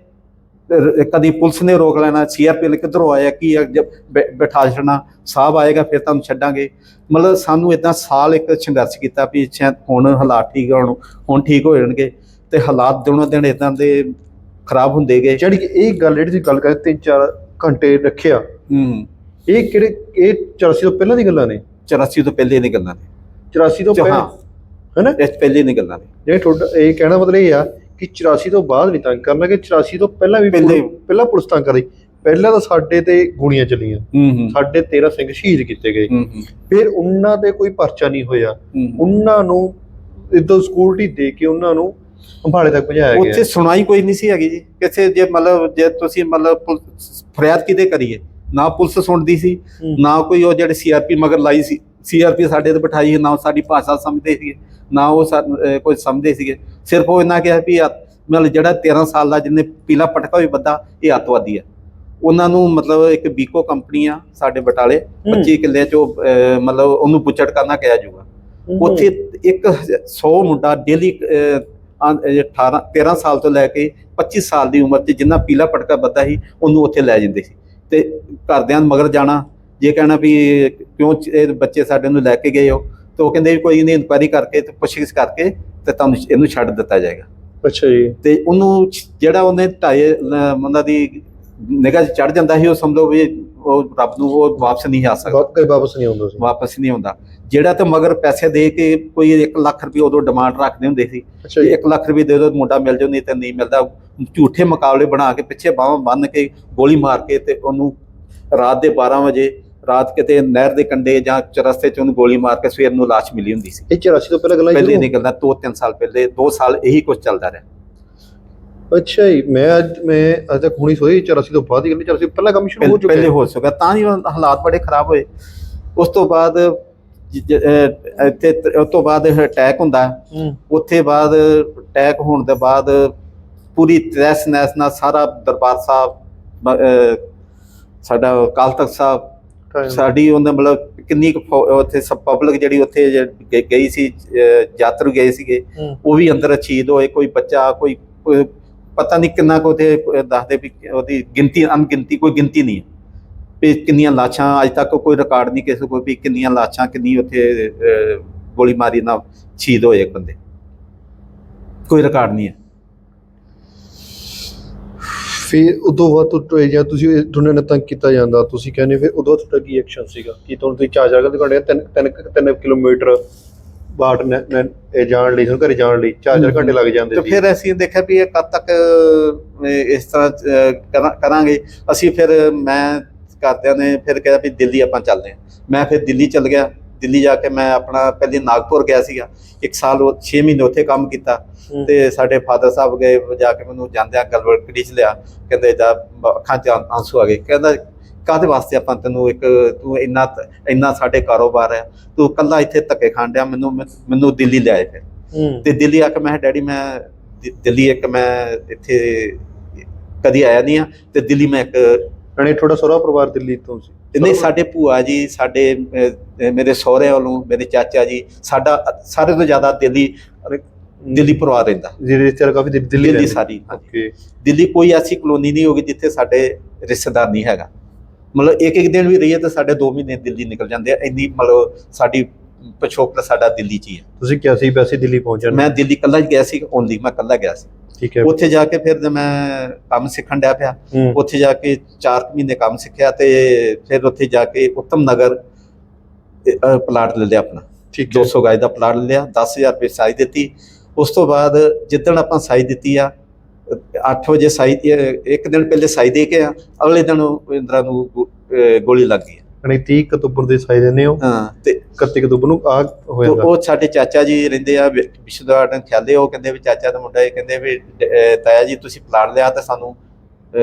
ਅਹ, ਕਦੀ ਪੁਲਿਸ ਨੇ ਰੋਕ ਲੈਣਾ ਸੀਆਰਪੀ ਕਿੱਧਰੋਂ ਆਇਆ ਕੀ ਆ, ਜਦ ਬੈ- ਬਿਠਾ ਛੱਡਣਾ ਸਾਹਿਬ ਆਏਗਾ ਫਿਰ ਤੁਹਾਨੂੰ ਛੱਡਾਂਗੇ। ਮਤਲਬ ਸਾਨੂੰ ਇਦਾਂ ਸਾਲ ਇੱਕ ਸੰਘਰਸ਼ ਕੀਤਾ ਵੀ ਸ਼ਾਇਦ ਹੁਣ ਹਾਲਾਤ ਠੀਕ ਹੋਣ ਹੁਣ ਠੀਕ ਹੋ ਜਾਣਗੇ ਤੇ ਹਾਲਾਤ ਦਿਨੋਂ ਦਿਨ ਇਦਾਂ ਦੇ ਖਰਾਬ ਹੁੰਦੇ ਗਏ। ਜਿਹੜੀ ਕਿ ਇਹ ਗੱਲ ਜਿਹੜੀ ਤੁਸੀਂ ਗੱਲ ਕਰਦੇ ਤਿੰਨ ਚਾਰ ਘੰਟੇ ਰੱਖਿਆ। ਹੂੰ। ਇਹ ਕਿਹੜੇ ਇਹ 84 ਤੋਂ ਪਹਿਲਾਂ ਦੀ ਗੱਲਾਂ ਨੇ? 84 ਤੋਂ ਪਹਿਲੇ ਦੀਆਂ ਗੱਲਾਂ ਨੇ। 84 ਤੋਂ ਪਹਿਲਾਂ ਹਾਂ ਹੈਨਾ? ਇਸ ਪਹਿਲੇ ਦੀਆਂ ਗੱਲਾਂ ਨੇ। ਜਿਹੜੇ ਤੁਹਾਡਾ ਇਹ ਕਹਿਣਾ ਮਤਲਬ ਇਹ ਆ ਕਿ 84 ਤੋਂ ਬਾਅਦ ਨਹੀਂ ਤੰਗ ਕਰਨਾ ਕਿ 84 ਤੋਂ ਪਹਿਲਾਂ ਵੀ ਪਹਿਲੇ- ਪਹਿਲਾਂ ਪੁਲਿਸ ਤੰਗ ਕਰਦੀ। ਪਹਿਲਾਂ ਤਾਂ ਸਾਡੇ ਤੇ ਗੋਲੀਆਂ ਚੱਲੀਆਂ। ਸਾਡੇ 13 ਸਿੰਘ ਸ਼ਹੀਦ ਕੀਤੇ ਗਏ। ਫਿਰ ਉਹਨਾਂ ਤੇ ਕੋਈ ਪਰਚਾ ਨਹੀਂ ਹੋਇਆ। ਉਹਨਾਂ ਨੂੰ ਇਦੋਂ ਸਿਕਿਉਰਿਟੀ ਦੇ ਕੇ ਉਹਨਾਂ ਨੂੰ ਅੰਬਾਲੇ ਤੱਕ ਭਜਾਇਆ ਗਿਆ। ਉੱਥੇ ਸੁਣਾਈ ਕੋਈ ਨਹੀਂ ਸੀ ਹੈਗੀ ਜੀ। ਕਿਸੇ ਜੇ ਮਤਲਬ ਜੇ ਤੁਸੀਂ ਮਤਲਬ ਫਰਿਆਦ ਕਿਤੇ ਕਰੀਏ? ਨਾ ਪੁਲਿਸ ਸੁਣਦੀ ਸੀ। ਨਾ ਕੋਈ ਉਹ ਜਿਹੜੇ ਸੀਆਰਪੀ ਮਗਰ ਲਾਈ ਸੀ। ਸੀਆਰਪੀ ਸਾਡੇ ਤੇ ਬਿਠਾਈ ਨਾ ਉਹ ਸਾਡੀ ਭਾਸ਼ਾ ਸਮਝਦੇ ਸੀਗੇ ਨਾ ਉਹ ਕੋਈ ਸਮਝਦੇ ਸੀਗੇ। ਸਿਰਫ ਉਹ ਇਹਨਾਂ ਕਿਹਾ ਵੀ ਮਤਲਬ ਜਿਹੜਾ 13 ਸਾਲ ਦਾ ਜਿਹਨੇ ਪੀਲਾ ਪਟਕਾ ਵੀ ਬੱਦਾ ਇਹ ਅੱਤਵਾਦੀ ਆ। ਉਹਨਾਂ ਨੂੰ ਮਤਲਬ ਇੱਕ ਬੀਕੋ ਕੰਪਨੀ ਆ ਸਾਡੇ ਬਟਾਲੇ ਹੂੰ। 25 ਕਿੱਲੇ ਚੋਂ ਮਤਲਬ ਉਹਨੂੰ ਪੁੱਛੜ ਕਰਨਾ ਕਿਹਾ ਜਾਊਗਾ। ਉੱਥੇ ਇੱਕ 100 ਮੁੰਡਾ ਡੇਲੀ 18 13 ਸਾਲ ਤੋਂ ਲੈ ਕੇ 25 ਸਾਲ ਦੀ ਉਮਰ 'ਚ ਜਿੰਨਾ ਪੀਲਾ ਪਟਕਾ ਬੱਦਾ ਸੀ ਉਹਨੂੰ ਉੱਥੇ ਲੈ ਜਾਂਦੇ ਸੀ। ਤੇ ਘਰਦਿਆਂ ਮਗਰ ਜਾਣਾ ਜੇ ਕਹਿਣਾ ਵੀ ਕਿਉਂ ਇਹ ਬੱਚੇ ਸਾਡੇ ਨੂੰ ਲੈ ਕੇ ਗਏ ਹੋ ਤੇ ਉਹ ਕਹਿੰਦੇ ਕੋਈ ਨਹੀਂ ਇਨਕੁਆਇਰੀ ਕਰਕੇ ਤੇ ਪੁੱਛਗਿੱਛ ਕਰਕੇ ਤੇ ਤੁਹਾਨੂੰ ਇਹਨੂੰ ਛੱਡ ਦਿੱਤਾ ਜਾਏਗਾ। ਅੱਛਾ ਜੀ। ਤੇ ਉਹਨੂੰ ਜਿਹੜਾ ਉਹਨੇ ਢਾਏ ਲ- ਉਹਨਾਂ ਦੀ ਨਿਗਾਹ ਚੜ ਜਾਂਦਾ ਸੀ ਉਹ ਸਮਝੋ ਵੀ ਉਹ ਰੱਬ ਨੂੰ ਉਹ ਵਾਪਸ ਨਹੀਂ ਆ ਸਕਦਾ। ਵਾਕਈ ਵਾਪਸ ਨਹੀਂ ਆਉਂਦਾ ਸੀ। ਵਾਪਸ ਨਹੀਂ ਆਉਂਦਾ। ਜਿਹੜਾ ਤੇ ਮਗਰ ਪੈਸੇ ਦੇ ਕੇ ਕੋਈ 1 ਲੱਖ ਰੁਪਏ ਉਦੋਂ ਡਿਮਾਂਡ ਰੱਖਦੇ ਹੁੰਦੇ ਸੀ ਕਿ ਜੀ। 1 ਲੱਖ ਰੁਪਏ ਦੇ ਦਿਓ ਮੁੰਡਾ ਮਿਲ ਜਾਊ ਨਹੀਂ ਤੇ ਨਹੀਂ ਮਿਲਦਾ। ਝੂਠੇ ਮੁਕਾਬਲੇ ਬਣਾ ਕੇ ਪਿੱਛੇ ਬਾਹਾਂ ਬੰਨ ਕੇ ਗੋਲੀ ਮਾਰ ਕੇ ਤੇ ਉਹਨੂੰ ਰਾਤ ਦੇ 12 ਵਜੇ ਰਾਤ ਕਿਤੇ ਨਹਿਰ ਦੇ ਕੰਢੇ ਜਾਂ ਚਰਸਤੇ 'ਚ ਉਹਨੂੰ ਗੋਲੀ ਮਾਰ ਕੇ ਸਵੇਰ ਨੂੰ ਲਾਸ਼ ਮਿਲੀ ਹੁੰਦੀ ਸੀ। ਇਹ 84 ਤੋਂ ਪਹਿਲਾਂ ਗੱਲਾਂ ਪਹਿਲੇ ਗੱਲਾਂ ਦੋ ਤਿੰਨ ਸਾਲ ਪਹਿਲੇ 2 ਸਾਲ ਇਹੀ ਕੁਝ ਚੱਲਦਾ ਰਿਹਾ। ਅੱਛਾ ਜੀ ਮੈਂ ਅੱਜ ਮੈਂ ਅੱਜ ਤੱਕ ਹੁਣੀ ਸੋਈ 84 ਤੋਂ ਬਾਅਦ ਹੀ ਗੱਲ 84 ਪਹਿਲਾਂ ਕੰਮ ਸ਼ੁਰੂ ਹੋ ਚੁੱਕਿਆ ਪਹਿਲੇ ਹੈ। ਚੁੱਕਾ ਤਾਂ ਹੀ ਹਾਲਾਤ ਬੜੇ ਖਰਾਬ ਹੋਏ। ਉਸ ਤੋਂ ਬਾਅਦ ਇੱਥੇ ਉਸ ਤੋਂ ਬਾਅਦ ਅਟੈਕ ਹੁੰਦਾ। ਉੱਥੇ ਬਾਅਦ ਅਟੈਕ ਹੋਣ ਦੇ ਬਾਅਦ ਪੂਰੀ ਤਹਿਸ ਨਹਿਸ ਨਾਲ ਸਾਰਾ ਦਰਬਾਰ ਸਾਹਿਬ ਸਾਡਾ ਅਕਾਲ ਤਖਤ ਸਾਹਿਬ ਸਾਡੀ ਉਹਨੇ ਮਤਲਬ ਕਿੰਨੀ ਕੁ ਉੱਥੇ ਸਭ ਪਬਲਿਕ ਜਿਹੜੀ ਉੱਥੇ ਗਈ ਸੀ ਯਾਤਰੂ ਗਏ ਸੀਗੇ। ਉਹ ਵੀ ਅੰਦਰ ਸ਼ਹੀਦ ਹੋਏ ਕੋਈ ਬੱਚਾ ਕੋਈ ਪਤਾ ਨਹੀਂ ਕਿੰਨਾ ਕੋ ਤੇ ਦੱਸਦੇ ਵੀ ਉਹਦੀ ਗਿਣਤੀ ਅਣਗਿਣਤੀ ਕੋਈ ਗਿਣਤੀ ਨਹੀਂ ਹੈ। ਵੀ ਕਿੰਨੀਆਂ ਲਾਸ਼ਾਂ ਅੱਜ ਤੱਕ ਕੋਈ ਰਿਕਾਰਡ ਨਹੀਂ ਕਿਸੇ ਕੋਲ ਵੀ ਕਿੰਨੀਆਂ ਲਾਸ਼ਾਂ ਕਿੰਨੀ ਉੱਥੇ ਗੋਲੀ ਮਾਰੀ ਨਾਲ ਸ਼ਹੀਦ ਹੋਏ ਬੰਦੇ। ਕੋਈ ਰਿਕਾਰਡ ਨਹੀਂ ਹੈ। ਫਿਰ ਉਦੋਂ ਬਾਅਦ ਟੋਏ ਜਾਂ ਤੁਸੀਂ ਤੁਹਾਨੂੰ ਨੇ ਤੰਗ ਕੀਤਾ ਜਾਂਦਾ ਤੁਸੀਂ ਕਹਿੰਦੇ ਫਿਰ ਉਦੋਂ ਬਾਅਦ ਤੁਹਾਡਾ ਕੀ ਐਕਸ਼ਨ ਸੀਗਾ? ਕੀ ਤੁਹਾਨੂੰ ਤੁਸੀਂ ਚਾਰ ਚਾਰ ਘੰਟੇ ਘੰਟੇ ਤਿੰਨ ਤਿੰਨ ਤਿੰਨ ਕਿਲੋਮੀਟਰ ਬਾਟ ਨੇ ਨੇ- ਇਹ ਜਾਣ ਲਈ ਤੁਹਾਨੂੰ ਘਰੇ ਜਾਣ ਲਈ ਚਾਰ ਚਾਰ ਘੰਟੇ ਲੱਗ ਜਾਂਦੇ ਤੇ ਸੀ। ਫਿਰ ਅਸੀਂ ਦੇਖਿਆ ਵੀ ਇਹ ਕਦ ਤੱਕ ਅਹ, ਇਸ ਤਰ੍ਹਾਂ ਅਹ, ਕਰਾਂ- ਕਰਾਂਗੇ। ਅਸੀਂ ਫਿਰ ਮੈਂ ਘਰਦਿਆਂ ਨੇ ਫਿਰ ਕਿਹਾ ਵੀ ਦਿੱਲੀ ਆਪਾਂ ਚੱਲਦੇ ਹਾਂ। ਮੈਂ ਫਿਰ ਦਿੱਲੀ ਚੱਲ ਗਿਆ। ਦਿੱਲੀ ਜਾ ਕੇ ਮੈਂ ਆਪਣਾ ਪਹਿਲੇ ਨਾਗਪੁਰ ਗਿਆ ਸੀਗਾ। ਇੱਕ ਸਾਲ ਉਹ 6 ਮਹੀਨੇ ਉੱਥੇ ਕੰਮ ਕੀਤਾ। ਤੇ ਸਾਡੇ ਫਾਦਰ ਸਾਹਿਬ ਗਏ ਜਾ ਕੇ ਮੈਨੂੰ ਜਾਂਦਿਆਂ ਗਲਵਰਕੜੀ ਚ ਲਿਆ। ਕਹਿੰਦੇ ਜਾ ਅੱਖਾਂ 'ਚ ਆਂਸੂ ਆ ਗਏ। ਕਹਿੰਦਾ ਕਾਹਦੇ ਵਾਸਤੇ ਆਪਾਂ ਤੈਨੂੰ ਇੱਕ ਤੂੰ ਇੰਨਾ ਇੰਨਾ ਸਾਡੇ ਕਾਰੋਬਾਰ ਹੈ। ਤੂੰ ਕੱਲਾ ਇੱਥੇ ਧੱਕੇ ਖਾਣ ਡਿਆ ਮੈਨੂੰ ਮੈਨੂੰ ਦਿੱਲੀ ਲਿਆਏ ਫਿਰ। ਹੂੰ। ਤੇ ਦਿੱਲੀ ਆ ਕੇ ਮੈਂ ਡੈਡੀ ਮੈਂ ਦਿੱਲੀ ਇੱਕ ਮੈਂ ਇੱਥੇ ਕਦੀ ਆਇਆ ਨਹੀਂ ਆ। ਤੇ ਦਿੱਲੀ ਮੈਂ ਇੱਕ ਅਣੇ ਤੁਹਾਡਾ ਸਹੁਰਾ ਪਰਿਵਾਰ ਦਿੱਲੀ ਤੋਂ ਸੀ। ਨਹੀਂ ਸਾਡੇ ਭੂਆ ਜੀ ਸਾਡੇ ਅਹ, ਮੇਰੇ ਸਹੁਰੇ ਵੱਲੋਂ ਮੇਰੇ ਚਾਚਾ ਜੀ ਸਾਡਾ ਸਾਰੇ ਤੋਂ ਜ਼ਿਆਦਾ ਦਿੱਲੀ ਦਿੱਲੀ ਪਰਿਵਾਰ ਰਹਿੰਦਾ। ਜਿਹੜੇ ਰਿਸ਼ਤੇਦਾਰ ਕਾਫੀ ਦਿੱਲੀ ਦਿੱਲੀ ਰਹਿੰਦੇ। ਸਾਰੀ। ਹਾਂਜੀ। ਓਕੇ ਦਿੱਲੀ ਕੋਈ ਐਸੀ ਕਲੋਨੀ ਨਹੀਂ ਹੋਗੀ ਜਿੱਥੇ ਸਾਡੇ ਰਿਸ਼ਤੇਦਾਰ ਨਹੀਂ ਹੈਗਾ। ਮਤਲਬ ਇੱਕ ਇੱਕ ਦਿਨ ਵੀ ਰਹੀਏ ਤਾਂ ਸਾਡੇ 2 ਮਹੀਨੇ ਦਿੱਲੀ ਨਿਕਲ ਜਾਂਦੇ ਆ। ਇੰਨੀ ਮਤਲਬ ਸਾਡੀ ਪਿਛੋਕੜ ਸਾਡਾ ਦਿੱਲੀ 'ਚ ਹੀ ਹੈ ਤੁਸੀਂ ਕਿਹਾ ਸੀ ਵੈਸੇ ਦਿੱਲੀ ਪਹੁੰਚ ਜਾਣਾ ਮੈਂ ਦਿੱਲੀ ਕੱਲਾ ਹੀ ਗਿਆ ਸੀ ਓਨਲੀ ਮੈਂ ਕੱਲਾ ਗਿਆ ਸੀ। ਠੀਕ ਹੈ। ਉੱਥੇ ਜਾ ਕੇ ਫਿਰ ਮੈਂ ਕੰਮ ਸਿੱਖਣ ਡਿਆ ਪਿਆ। ਹੂੰ। ਉੱਥੇ ਜਾ ਕੇ 4 ਮਹੀਨੇ ਕੰਮ ਸਿੱਖਿਆ ਤੇ ਫਿਰ ਉੱਥੇ ਜਾ ਕੇ ਉੱਤਮ ਨਗਰ ਇਹ, ਅਹ, ਪਲਾਟ ਲੈ ਲਿਆ ਆਪਣਾ। ਠੀਕ ਹੈ। 200 ਗਜ ਦਾ ਪਲਾਟ ਲੈ ਲਿਆ 10000 ਰੁਪਏ ਸਾਈ ਦਿੱਤੀ। ਉਸ ਤੋਂ ਬਾਅਦ ਜਿੱਦਣ ਆਪਾਂ ਸਾਈ ਦਿੱਤੀ ਆ 8 ਵਜੇ ਸਾਈ ਇੱਕ ਦਿਨ ਪਹਿਲੇ ਸਾਈ ਦੇ ਕੇ ਆ ਅਗਲੇ ਦਿਨ ਉਹ ਇੰਦਰਾ ਨੂੰ ਗੋ- ਅਹ, ਗੋਲੀ ਲੱਗ ਗਈ ਅਣੇ 30 ਅਕਤੂਬਰ ਦੇ ਸਾਈ ਦਿੰਦੇ ਹੋ ਹਾਂ। ਤੇ 31 ਅਕਤੂਬਰ ਨੂੰ ਆ ਹੋ ਜਾਂਦਾ। ਉਹ ਸਾਡੇ ਚਾਚਾ ਜੀ ਰਹਿੰਦੇ ਆ ਵਿਸ਼ਵਦਾਰਨ ਖਿਆਲੇ ਉਹ ਕਹਿੰਦੇ ਵੀ ਚਾਚਾ ਦਾ ਮੁੰਡਾ ਇਹ ਕਹਿੰਦੇ ਵੀ ਤਾਇਆ ਜੀ ਤੁਸੀਂ ਪਲਾਟ ਲਿਆ ਤਾਂ ਸਾਨੂੰ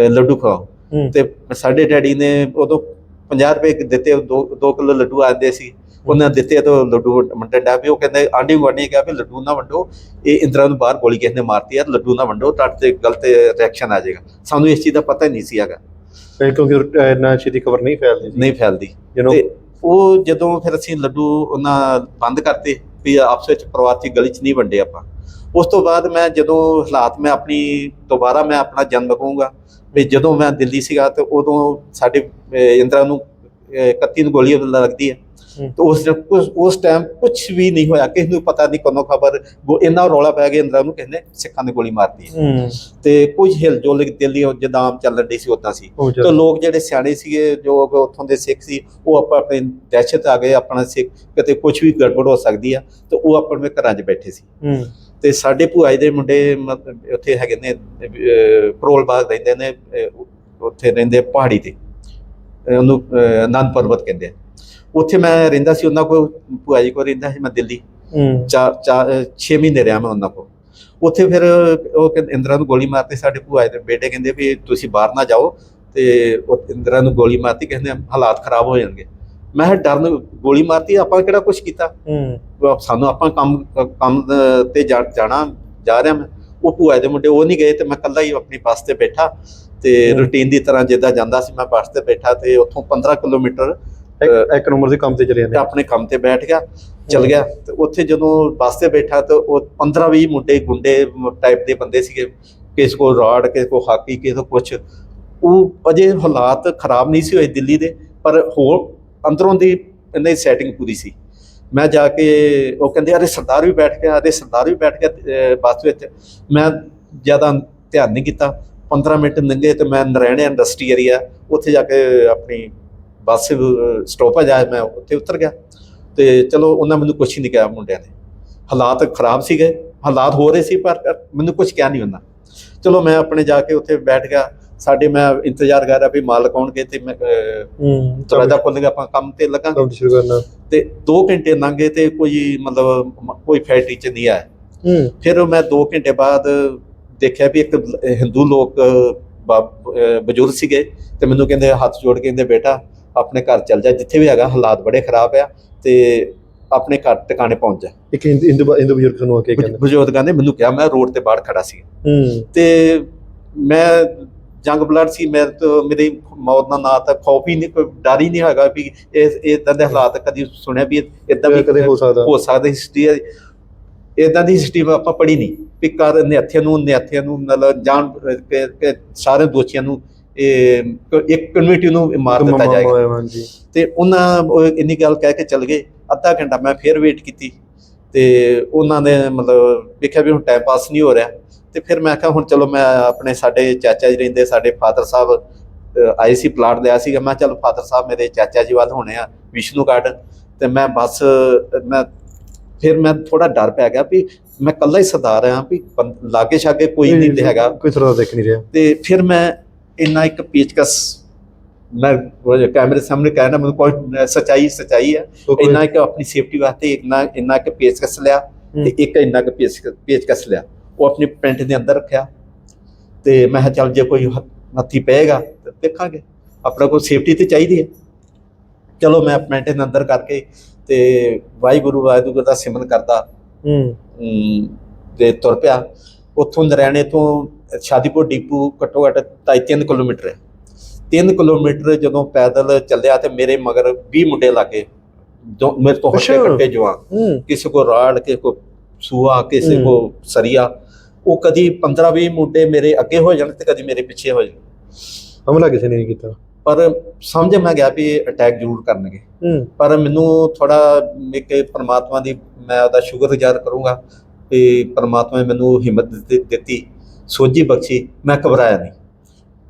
ਲੱਡੂ ਖਵਾਓ। ਹੂੰ। ਤੇ ਸਾਡੇ ਡੈਡੀ ਨੇ ਉਦੋਂ 50 ਰੁਪਏ ਦਿੱਤੇ 2 2 ਕਿਲੋ ਲੱਡੂ ਆਂਦੇ ਸੀ। ਉਹਨਾਂ ਦਿੱਤੇ ਤਾਂ ਲੱਡੂ ਵੰਡਣ ਦਾ ਵੀ ਉਹ ਕਹਿੰਦੇ ਆਂਢੀ ਗੁਆਂਢੀ ਕਿਹਾ ਵੀ ਲੱਡੂ ਨਾ ਵੰਡੋ ਇਹ ਇੰਦਰਾ ਨੂੰ ਬਾਹਰ ਗੋਲੀ ਕਿਸੇ ਨੇ ਮਾਰਤੀ ਆ ਲੱਡੂ ਨਾ ਵੰਡੋ ਤਾਂ ਤੇ ਗਲਤ ਰਿਐਕਸ਼ਨ ਆ ਜਾਏਗਾ। ਸਾਨੂੰ ਇਸ ਚੀਜ਼ ਦਾ ਪਤਾ ਹੀ ਨਹੀਂ ਸੀ ਹੈਗਾ। ਇਹ ਕਿਉਂਕਿ ਇੰਨਾ ਛੇਤੀ ਖਬਰ ਨਹੀਂ ਫੈਲਦੀ ਸੀ ਨਹੀਂ ਫੈਲਦੀ। ਤੇ ਉਹ ਜਦੋਂ ਫਿਰ ਅਸੀਂ ਲੱਡੂ ਉਹਨਾਂ ਬੰਦ ਕਰਤੇ ਵੀ ਆਪਸ ਵਿੱਚ ਪਰਿਵਾਰ ਚ ਗਲੀ ਚ ਨਹੀਂ ਵੰਡੇ ਆਪਾਂ। ਉਸ ਤੋਂ ਬਾਅਦ ਮੈਂ ਜਦੋਂ ਹਾਲਾਤ ਮੈਂ ਆਪਣੀ ਦੁਬਾਰਾ ਮੈਂ ਆਪਣਾ ਜਨਮ ਕਹੂੰਗਾ ਵੀ ਜਦੋਂ ਮੈਂ ਦਿੱਲੀ ਸੀਗਾ ਤੇ ਉਦੋਂ ਸਾਡੇ ਅਹ, ਇੰਦਰਾ ਨੂੰ ਅਹ, 31 ਨੂੰ ਗੋਲੀ ਲੱਗਦੀ ਹੂੰ। ਤੇ ਉਸ ਉਸ- ਟਾਈਮ ਕੁਝ ਵੀ ਨਹੀਂ ਹੋਇਆ ਕਿਸੇ ਨੂੰ ਪਤਾ ਨਹੀਂ ਕਦੋਂ ਖਬਰ ਇੰਨਾ ਰੌਲਾ ਪੈ ਗਿਆ ਇੰਦਰਾ ਨੂੰ ਨੇ ਸਿੱਖਾਂ ਨੇ ਗੋਲੀ ਮਾਰਤੀ ਤੇ ਕੁਝ ਹਿਲਜੁਲ ਦਿੱਲੀ ਉਹ ਜਿੱਦਾਂ ਆਮ ਚੱਲਣ ਡਈ ਸੀ ਉਦਾਂ ਸੀ। ਤੇ ਲੋਕ ਜਿਹੜੇ ਸਿਆਣੇ ਸੀਗੇ ਜੋ ਉੱਥੋਂ ਦੇ ਸਿੱਖ ਸੀ ਉਹ ਆਪਾਂ ਆਪਣੇ ਦਹਿਸ਼ਤ ਆ ਗਏ ਆਪਣਾ ਸਿੱਖ ਕਿਤੇ ਕੁਝ ਵੀ ਗੜਬੜ ਹੋ ਸਕਦੀ ਆ ਤੇ ਉਹ ਆਪਣੇ ਘਰਾਂ 'ਚ ਬੈਠੇ ਸੀ। ਤੇ ਸਾਡੇ ਭੂਆ ਜੀ ਦੇ ਮੁੰਡੇ ਉੱਥੇ ਹੈਗੇ ਨੇ ਕਰੋਲ ਬਾਗ ਰਹਿੰਦੇ ਨੇ ਉੱਥੇ ਰਹਿੰਦੇ ਪਹਾੜੀ ਤੇ। ਉਹਨੂੰ ਆਨੰਦ ਪਰਬਤ ਕਹਿੰਦੇ ਆ। ਉੱਥੇ ਮੈਂ ਰਹਿੰਦਾ ਸੀ ਉਹਨਾਂ ਕੋਲ ਭੂਆ ਜੀ ਕੋਲ ਰਹਿੰਦਾ ਸੀ ਮੈਂ ਦਿੱਲੀ। ਚਾਰ ਚਾਰ 6 ਮਹੀਨੇ ਰਿਹਾ ਮੈਂ ਉਹਨਾਂ ਕੋਲ। ਉੱਥੇ ਫਿਰ ਉਹ ਇੰਦਰਾ ਨੂੰ ਗੋਲੀ ਮਾਰਤੀ ਸਾਡੇ ਭੂਆ ਦੇ ਬੇਟੇ ਕਹਿੰਦੇ ਵੀ ਤੁਸੀਂ ਬਾਹਰ ਨਾ ਜਾਓ ਤੇ ਉਹ ਇੰਦਰਾ ਨੂੰ ਗੋਲੀ ਮਾਰਤੀ ਕਹਿੰਦੇ ਹਾਲਾਤ ਖਰਾਬ ਹੋ ਜਾਣਗੇ। ਮੈਂ ਕਿਹਾ ਡਰ ਨੂੰ ਗੋਲੀ ਮਾਰਤੀ ਆਪਾਂ ਕਿਹੜਾ ਕੁਝ ਕੀਤਾ? ਸਾਨੂੰ ਆਪਾਂ ਕੰਮ ਕੰਮ ਤੇ ਜਾਣਾ ਜਾ ਰਿਹਾ ਮੈਂ। ਉਹ ਭੂਆ ਦੇ ਮੁੰਡੇ ਉਹ ਨਹੀਂ ਗਏ ਤੇ ਮੈਂ ਇਕੱਲਾ ਹੀ ਆਪਣੀ ਬੱਸ ਤੇ ਬੈਠਾ। ਤੇ। ਰੂਟੀਨ ਦੀ ਤਰ੍ਹਾਂ ਜਿੱਦਾਂ ਜਾਂਦਾ ਸੀ ਮੈਂ ਬੱਸ ਤੇ ਬੈਠਾ ਤੇ ਉੱਥੋਂ 15 ਕਿਲੋਮੀਟਰ ਇੱਕ- ਇੱਕ ਨੰਬਰ ਦੇ ਕੰਮ ਤੇ ਚਲੇ ਤੇ ਜਾਂਦੇ ਆਪਣੇ ਕੰਮ ਤੇ ਬੈਠ ਗਿਆ ਚਲ ਗਿਆ। ਤੇ ਉੱਥੇ ਜਦੋਂ ਬੱਸ ਤੇ ਬੈਠਾ ਤੇ ਉਹ 15 20 ਮੁੰਡੇ ਗੁੰਡੇ ਟਾਈਪ ਦੇ ਬੰਦੇ ਸੀਗੇ। ਕਿਸੇ ਕੋ ਰਾੜ ਕਿਸੇ ਕੋ ਹਾਕੀ ਕਿਸੇ ਕੋ ਕੁਛ। ਉਹ ਅਜੇ ਹਾਲਾਤ ਖਰਾਬ ਨਹੀਂ ਸੀ ਹੋਏ ਦਿੱਲੀ ਦੇ ਪਰ ਹੋਰ ਅੰਦਰੋਂ ਦੀ ਇਹਨਾਂ ਦੀ ਸੈਟਿੰਗ ਪੂਰੀ ਸੀ। ਮੈਂ ਜਾ ਕੇ ਉਹ ਕਹਿੰਦੇ ਅਰੇ ਸਰਦਾਰ ਵੀ ਬੈਠ ਗਿਆ ਅਰੇ ਸਰਦਾਰ ਵੀ ਬੈਠ ਗਿਆ ਅਹ ਬੱਸ ਵਿੱਚ। ਮੈਂ ਜ਼ਿਆਦਾ ਧਿਆਨ ਨਹੀਂ ਕੀਤਾ। 15 ਮਿੰਟ ਲੰਘੇ ਤੇ ਮੈਂ ਨਰੈਣੇ ਇੰਡਸਟਰੀ ਏਰੀਆ ਉੱਥੇ ਜਾ ਕੇ ਆਪਣੀ ਬੱਸ ਸਟਾਪ ਆ ਜਾਏ ਮੈਂ ਉੱਥੇ ਉਤਰ ਗਿਆ। ਤੇ ਚਲੋ ਉਹਨਾਂ ਮੈਨੂੰ ਕੁਝ ਨਹੀਂ ਕਿਹਾ ਮੁੰਡਿਆਂ ਨੇ। ਹਾਲਾਤ ਖਰਾਬ ਸੀਗੇ ਹਾਲਾਤ ਹੋ ਰਹੇ ਸੀ ਪਰ ਮੈਨੂੰ ਕੁਝ ਕਿਹਾ ਨਹੀਂ ਹੁੰਦਾ ਚਲੋ ਮੈਂ ਆਪਣੇ ਜਾ ਕੇ ਉੱਥੇ ਬੈਠ ਗਿਆ ਸਾਡੇ ਮੈਂ ਇੰਤਜ਼ਾਰ ਕਰ ਰਿਹਾ ਵੀ ਮਾਲਕ ਆਉਣਗੇ ਤੇ ਮੈਂ ਦਰਵਾਜ਼ਾ ਖੋਲ੍ਹੇਗਾ ਆਪਾਂ ਕੰਮ ਤੇ ਲੱਗਾਂਗੇ। ਕੰਮ ਸ਼ੁਰੂ ਕਰਨਾ। ਤੇ 2 ਘੰਟੇ ਲੰਘੇ ਤੇ ਕੋਈ ਮਤਲਬ ਕੋਈ ਫੈਕਟਰੀ ਚ ਨਹੀਂ ਆਇਆ। ਹੂੰ। ਫਿਰ ਮੈਂ 2 ਘੰਟੇ ਬਾਅਦ ਦੇਖਿਆ ਵੀ ਇੱਕ ਹਿੰਦੂ ਲੋਕ ਬਜ਼ੁਰਗ ਸੀਗੇ ਤੇ ਮੈਨੂੰ ਕਹਿੰਦੇ ਹੱਥ ਜੋੜ ਕੇ ਕਹਿੰਦੇ ਬੇਟਾ ਆਪਣੇ ਘਰ ਚੱਲ ਜਾ ਜਿੱਥੇ ਵੀ ਹੈਗਾ ਹਾਲਾਤ ਬੜੇ ਖਰਾਬ ਆ ਤੇ ਆਪਣੇ ਘਰ ਟਿਕਾਣੇ ਪਹੁੰਚ ਜਾ। ਇੱਕ ਹਿੰਦੂ ਹਿੰਦੂ ਬਜ਼ੁਰਗ ਨੂੰ ਆ ਕੇ ਕਹਿੰਦੇ। ਬਜ਼ੁਰਗਾਂ ਨੇ ਮੈਨੂੰ ਕਿਹਾ ਮੈਂ ਰੋਡ ਤੇ ਬਾਹਰ ਖੜਾ ਸੀ। ਤੇ ਮੈਂ ਜੰਗ ਬਲੱਡ ਸੀ ਮੈਂ ਤਾਂ ਮੇਰੀ ਮੌਤ ਦਾ ਨਾਂ ਤਾਂ ਖੌਫ ਹੀ ਨਹੀਂ ਕੋਈ ਡਰ ਹੀ ਨਹੀਂ ਹੈਗਾ ਵੀ ਇਹ ਇਦਾਂ ਦੇ ਹਾਲਾਤ ਕਦੀ ਸੁਣਿਆ ਵੀ ਇਦਾਂ ਵੀ ਕਦੇ ਹੋ ਸਕਦਾ। ਹੋ ਸਕਦਾ ਹਿਸਟਰੀ ਇਦਾਂ ਦੀ ਹਿਸਟਰੀ ਆਪਾਂ ਪੜ੍ਹੀ ਨਹੀਂ। ਵੀ ਕਰ ਨਿਹੱਥਿਆਂ ਨੂੰ ਨਿਹੱਥਿਆਂ ਨੂੰ ਮਤਲਬ ਜਾਣ ਕਿ- ਕਿ ਸਾਰੇ ਦੋਸ਼ੀਆਂ ਨੂੰ ਇੱਕ ਕਮਿਊਨਿਟੀ ਨੂੰ ਮਾਰ ਦਿੱਤਾ ਜਾਏਗਾ। ਤੇ ਉਹਨਾਂ ਉਹ ਇੰਨੀ ਗੱਲ ਕਹਿ ਕੇ ਚੱਲ ਗਏ। ਅੱਧਾ ਘੰਟਾ ਮੈਂ ਫੇਰ ਵੇਟ ਕੀਤੀ। ਤੇ ਉਹਨਾਂ ਨੇ ਮਤਲਬ ਵੇਖਿਆ ਵੀ ਹੁਣ ਟਾਈਮ ਪਾਸ ਨਹੀਂ ਹੋ ਰਿਹਾ। ਤੇ ਫਿਰ ਮੈਂ ਕਿਹਾ ਹੁਣ ਚਲੋ ਮੈਂ ਆਪਣੇ ਸਾਡੇ ਚਾਚਾ ਜੀ ਰਹਿੰਦੇ ਸਾਡੇ ਫਾਦਰ ਸਾਹਿਬ ਆਏ ਸੀ ਪਲਾਟ ਲਿਆ ਸੀਗਾ। ਮੈਂ ਚਲੋ ਫਾਦਰ ਸਾਹਿਬ ਮੇਰੇ ਚਾਚਾ ਜੀ ਵੱਲ ਹੋਣੇ ਆ ਵਿਸ਼ਨੂੰ ਗਾਰਡਨ ਤੇ ਮੈਂ ਬਸ ਮੈਂ ਫਿਰ ਮੈਂ ਥੋੜਾ ਡਰ ਪੈ ਗਿਆ ਵੀ ਮੈਂ ਇਕੱਲਾ ਹੀ ਸਰਦਾਰ ਆ ਵੀ ਬੰ- ਲਾਗੇ ਛਾਗੇ ਕੋਈ ਨਹੀਂ ਹੈਗਾ ਕੋਈ ਸਰਦਾਰ ਦੇਖ ਨਹੀਂ ਰਿਹਾ ਤੇ ਫਿਰ ਮੈਂ ਇੰਨਾ ਇੱਕ ਪੇਚਕਸ ਮੈਂ ਉਹ ਕੈਮਰੇ ਸਾਹਮਣੇ ਕਹਿਣਾ ਮੈਨੂੰ ਕੋਈ ਸਚਾਈ ਸਚਾਈ ਹੈ ਉਹ ਕੋਈ- ਇੰਨਾ ਇੱਕ ਆਪਣੀ ਸੇਫਟੀ ਵਾਸਤੇ ਇੰਨਾ ਇੰਨਾ ਇੱਕ ਪੇਚਕਸ ਲਿਆ ਤੇ ਇੱਕ ਇੰਨਾ ਇੱਕ ਪੇਚ ਪੇਚਕਸ ਲਿਆ ਉਹ ਆਪਣੀ ਪੈਂਟ ਦੇ ਅੰਦਰ ਰੱਖਿਆ ਤੇ ਮੈਂ ਕਿਹਾ ਚੱਲ ਜੇ ਕੋਈ ਹੱਥ- ਹੱਥੀ ਪਏਗਾ ਤੇ ਦੇਖਾਂਗੇ ਆਪਣਾ ਕੋਈ ਸੇਫਟੀ ਤੇ ਚਾਹੀਦੀ ਹੈ ਚਲੋ ਮੈਂ ਪੈਂਟ ਦੇ ਅੰਦਰ ਕਰਕੇ ਤੇ ਵਾਹਿਗੁਰੂ ਵਾਹਿਗੁਰੂ ਦਾ ਸਿਮਰਨ ਕਰਦਾ। ਹੂੰ। ਤੇ ਤੁਰ ਪਿਆ। ਉੱਥੋਂ ਨਰੈਣੇ ਤੋਂ ਸ਼ਾਦੀਪੁਰ ਡੀਪੂ ਘੱਟੋ ਘੱਟ ਢਾਈ ਤਿੰਨ ਕਿਲੋਮੀਟਰ ਹੈ। 3 ਕਿਲੋਮੀਟਰ ਜਦੋਂ ਪੈਦਲ ਚੱਲਿਆ ਤੇ ਮੇਰੇ ਮਗਰ 20 ਮੁੰਡੇ ਲੱਗੇ। ਜੋ ਮੇਰੇ ਤੋਂ ਹੱਟੇ। ਕੱਟੇ ਜਵਾਨ। ਕਿਸੇ ਕੋ ਰਾੜ ਕਿਸੇ ਕੋ ਸੂਆ ਕਿਸੇ। ਕੋ ਸਰੀਆ। ਉਹ ਕਦੀ 15 20 ਮੁੰਡੇ ਮੇਰੇ ਅੱਗੇ ਹੋ ਜਾਣ ਤੇ ਕਦੀ ਮੇਰੇ ਪਿੱਛੇ ਹੋ ਜਾਣ। ਹਮਲਾ ਕਿਸੇ ਨੇ ਨਹੀਂ ਕੀਤਾ। ਪਰ ਸਮਝ ਮੈਂ ਗਿਆ ਵੀ ਅਟੈਕ ਜ਼ਰੂਰ ਕਰਨਗੇ। ਹੂੰ। ਪਰ ਮੈਨੂੰ ਥੋੜਾ ਇੱਕ ਪਰਮਾਤਮਾ ਦੀ ਮੈਂ ਉਹਦਾ ਸ਼ੁਕਰਗੁਜ਼ਾਰ ਕਰੂੰਗਾ ਕਿ ਪਰਮਾਤਮਾ ਨੇ ਮੈਨੂੰ ਹਿੰਮਤ ਦਿੱਤੀ- ਦਿੱਤੀ ਸੋਝੀ ਬਖਸ਼ੀ ਮੈਂ ਘਬਰਾਇਆ ਨਹੀਂ।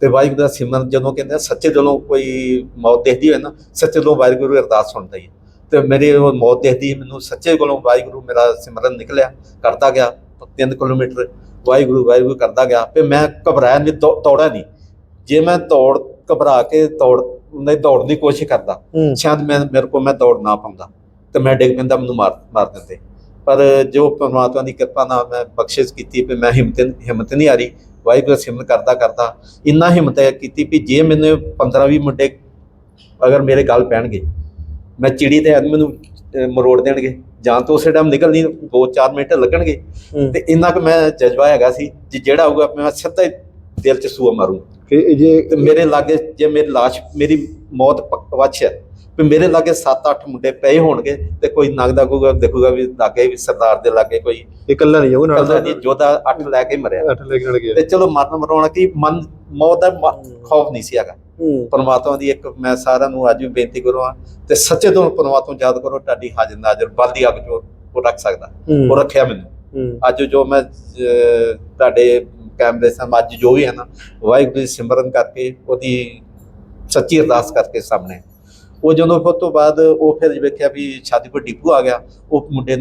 ਤੇ ਵਾਹਿਗੁਰੂ ਦਾ ਸਿਮਰਨ ਜਦੋਂ ਕਹਿੰਦੇ ਆ, ਸੱਚੇ ਦਿਲੋਂ ਕੋਈ ਮੌਤ ਦੇਖਦੀ ਹੋਏ ਨਾ ਸੱਚੇ ਦਿਲੋਂ ਵਾਹਿਗੁਰੂ ਅਰਦਾਸ ਸੁਣਦਾ ਹੀ ਹੈ। ਤੇ ਮੇਰੇ ਉਹ ਮੌਤ ਦੇਖਦੀ ਮੈਨੂੰ ਸੱਚੇ ਦਿਲੋਂ ਵਾਹਿਗੁਰੂ ਮੇਰਾ ਸਿਮਰਨ ਨਿਕਲਿਆ ਕਰਦਾ ਗਿਆ 3 ਕਿਲੋਮੀਟਰ। ਵਾਹਿਗੁਰੂ ਵਾਹਿਗੁਰੂ ਕਰਦਾ ਗਿਆ ਤੇ ਮੈਂ ਘਬਰਾਇਆ ਨਹੀਂ ਦੌ- ਦੌੜਿਆ ਨਹੀਂ। ਜੇ ਮੈਂ ਦੌੜ ਘਬਰਾ ਕੇ ਦੌੜ ਨਹੀਂ ਦੌੜਨ ਦੀ ਕੋਸ਼ਿਸ਼ ਕਰਦਾ। ਸ਼ਾਇਦ ਮੈਂ ਮੇਰੇ ਕੋਲ ਮੈਂ ਦੌੜ ਨਾ ਪਾਉਂਦਾ ਤੇ ਮੈਂ ਡਿੱਗ ਪੈਂਦਾ ਮੈਨੂੰ ਮਾਰ ਮਾਰ ਦਿੰਦੇ। ਪਰ ਜੋ ਪਰਮਾਤਮਾ ਦੀ ਕਿਰਪਾ ਨਾਲ ਮੈਂ ਬਖਸ਼ਿਸ਼ ਕੀਤੀ ਵੀ ਮੈਂ ਹਿੰਮਤ ਹਿੰਮਤ ਨਹੀਂ ਆ ਰਹੀ ਵਾਹਿਗੁਰੂ ਦਾ ਸਿਮਰਨ ਕਰਦਾ ਕਰਦਾ ਇੰਨਾ ਹਿੰਮਤ ਹੈ ਕੀਤੀ ਵੀ ਜੇ ਮੈਨੂੰ 15 20 ਮੁੰਡੇ ਅਗਰ ਮੇਰੇ ਗੱਲ ਪੈਣਗੇ ਮੈਂ ਚਿੜੀ ਤੇ ਆਦਮੀ ਮੈਨੂੰ ਅਹ, ਮਰੋੜ ਦੇਣਗੇ ਜਾਂ ਤਾਂ ਉਸੇ ਟਾਈਮ ਨਿਕਲਣੀ 2-4 ਮਿੰਟ ਲੱਗਣਗੇ। ਤੇ ਇੰਨਾ ਕੁ ਮੈਂ ਜਜ਼ਬਾ ਹੈਗਾ ਸੀ ਜੇ ਜਿਹੜਾ ਆਊਗਾ ਮੈਂ ਸਿੱਧਾ ਹੀ ਦਿਲ 'ਚ ਸੂਆ ਮਾਰੂੰ ਕਿ ਜੇ ਤੇ ਮੇਰੇ ਲਾਗੇ ਜੇ ਮੇਰੀ ਲਾਸ਼ ਮੇਰੀ ਮੌਤ ਪੱਕ- ਵੱਛ ਹੈ ਵੀ ਮੇਰੇ ਲਾਗੇ 7-8 ਮੁੰਡੇ ਪਏ ਹੋਣਗੇ ਤੇ ਕੋਈ ਨਗਦਾ ਕੂਗਾ ਦੇਖੂਗਾ ਵੀ ਲਾਗੇ ਵੀ ਸਰਦਾਰ ਦੇ ਲਾਗੇ ਕੋਈ ਇਕੱਲਾ ਨਹੀਂ ਜਾਊਗਾ ਨਾਲ ਕੱਲਾ ਨਹੀਂ ਜੋਧਾ 8 ਲੈ ਕੇ ਮਰਿਆ। ਅੱਠ ਲੈ ਕੇ ਨਾਲ ਗਿਆ। ਤੇ ਚਲੋ ਮਰਨ ਮਰਾਉਣਾ ਕੀ ਮਨ ਮੌਤ ਦਾ ਮ- ਖੌਫ ਨਹੀਂ ਸੀ ਹੈਗਾ। ਹੂੰ। ਪਰਮਾਤਮਾ ਦੀ ਇੱਕ ਮੈਂ ਸਾਰਿਆਂ ਨੂੰ ਅੱਜ ਵੀ ਬੇਨਤੀ ਕਰਾਂ ਤੇ ਸੱਚੇ ਤੋਂ ਪਰਮਾਤਮਾ ਨੂੰ ਯਾਦ ਕਰੋ ਤੁਹਾਡੀ ਹਾਜ਼ਰ ਨਾਜ਼ਰ ਬਲਦੀ ਅੱਗ ਚੋਂ ਉਹ ਰੱਖ ਸਕਦਾ ਉਹ ਰੱਖਿਆ ਮੈਨੂੰ। ਹੂੰ। ਅੱਜ ਜੋ ਮੈਂ ਅਹ, ਤੁਹਾਡੇ ਕੈਮਰੇ ਸਾਹਮਣੇ ਅੱਜ ਜੋ ਵੀ ਹੈ ਨਾ ਵਾਹਿਗੁਰੂ ਦੀ ਸਿਮਰਨ ਕਰਕੇ ਉਹਦੀ ਸੱਚੀ ਅਰਦਾਸ ਕਰਕੇ ਸਾਹਮਣੇ। ਉਹ ਜਦੋਂ ਫਿਰ ਤੋਂ ਬਾਅਦ ਉਹ ਫਿਰ ਵੇਖਿਆ ਵੀ ਸ਼ਾਦੀਪੁਰ ਡੀਪੂ ਆ ਗਿਆ ਉਹ ਮੁੰਡੇ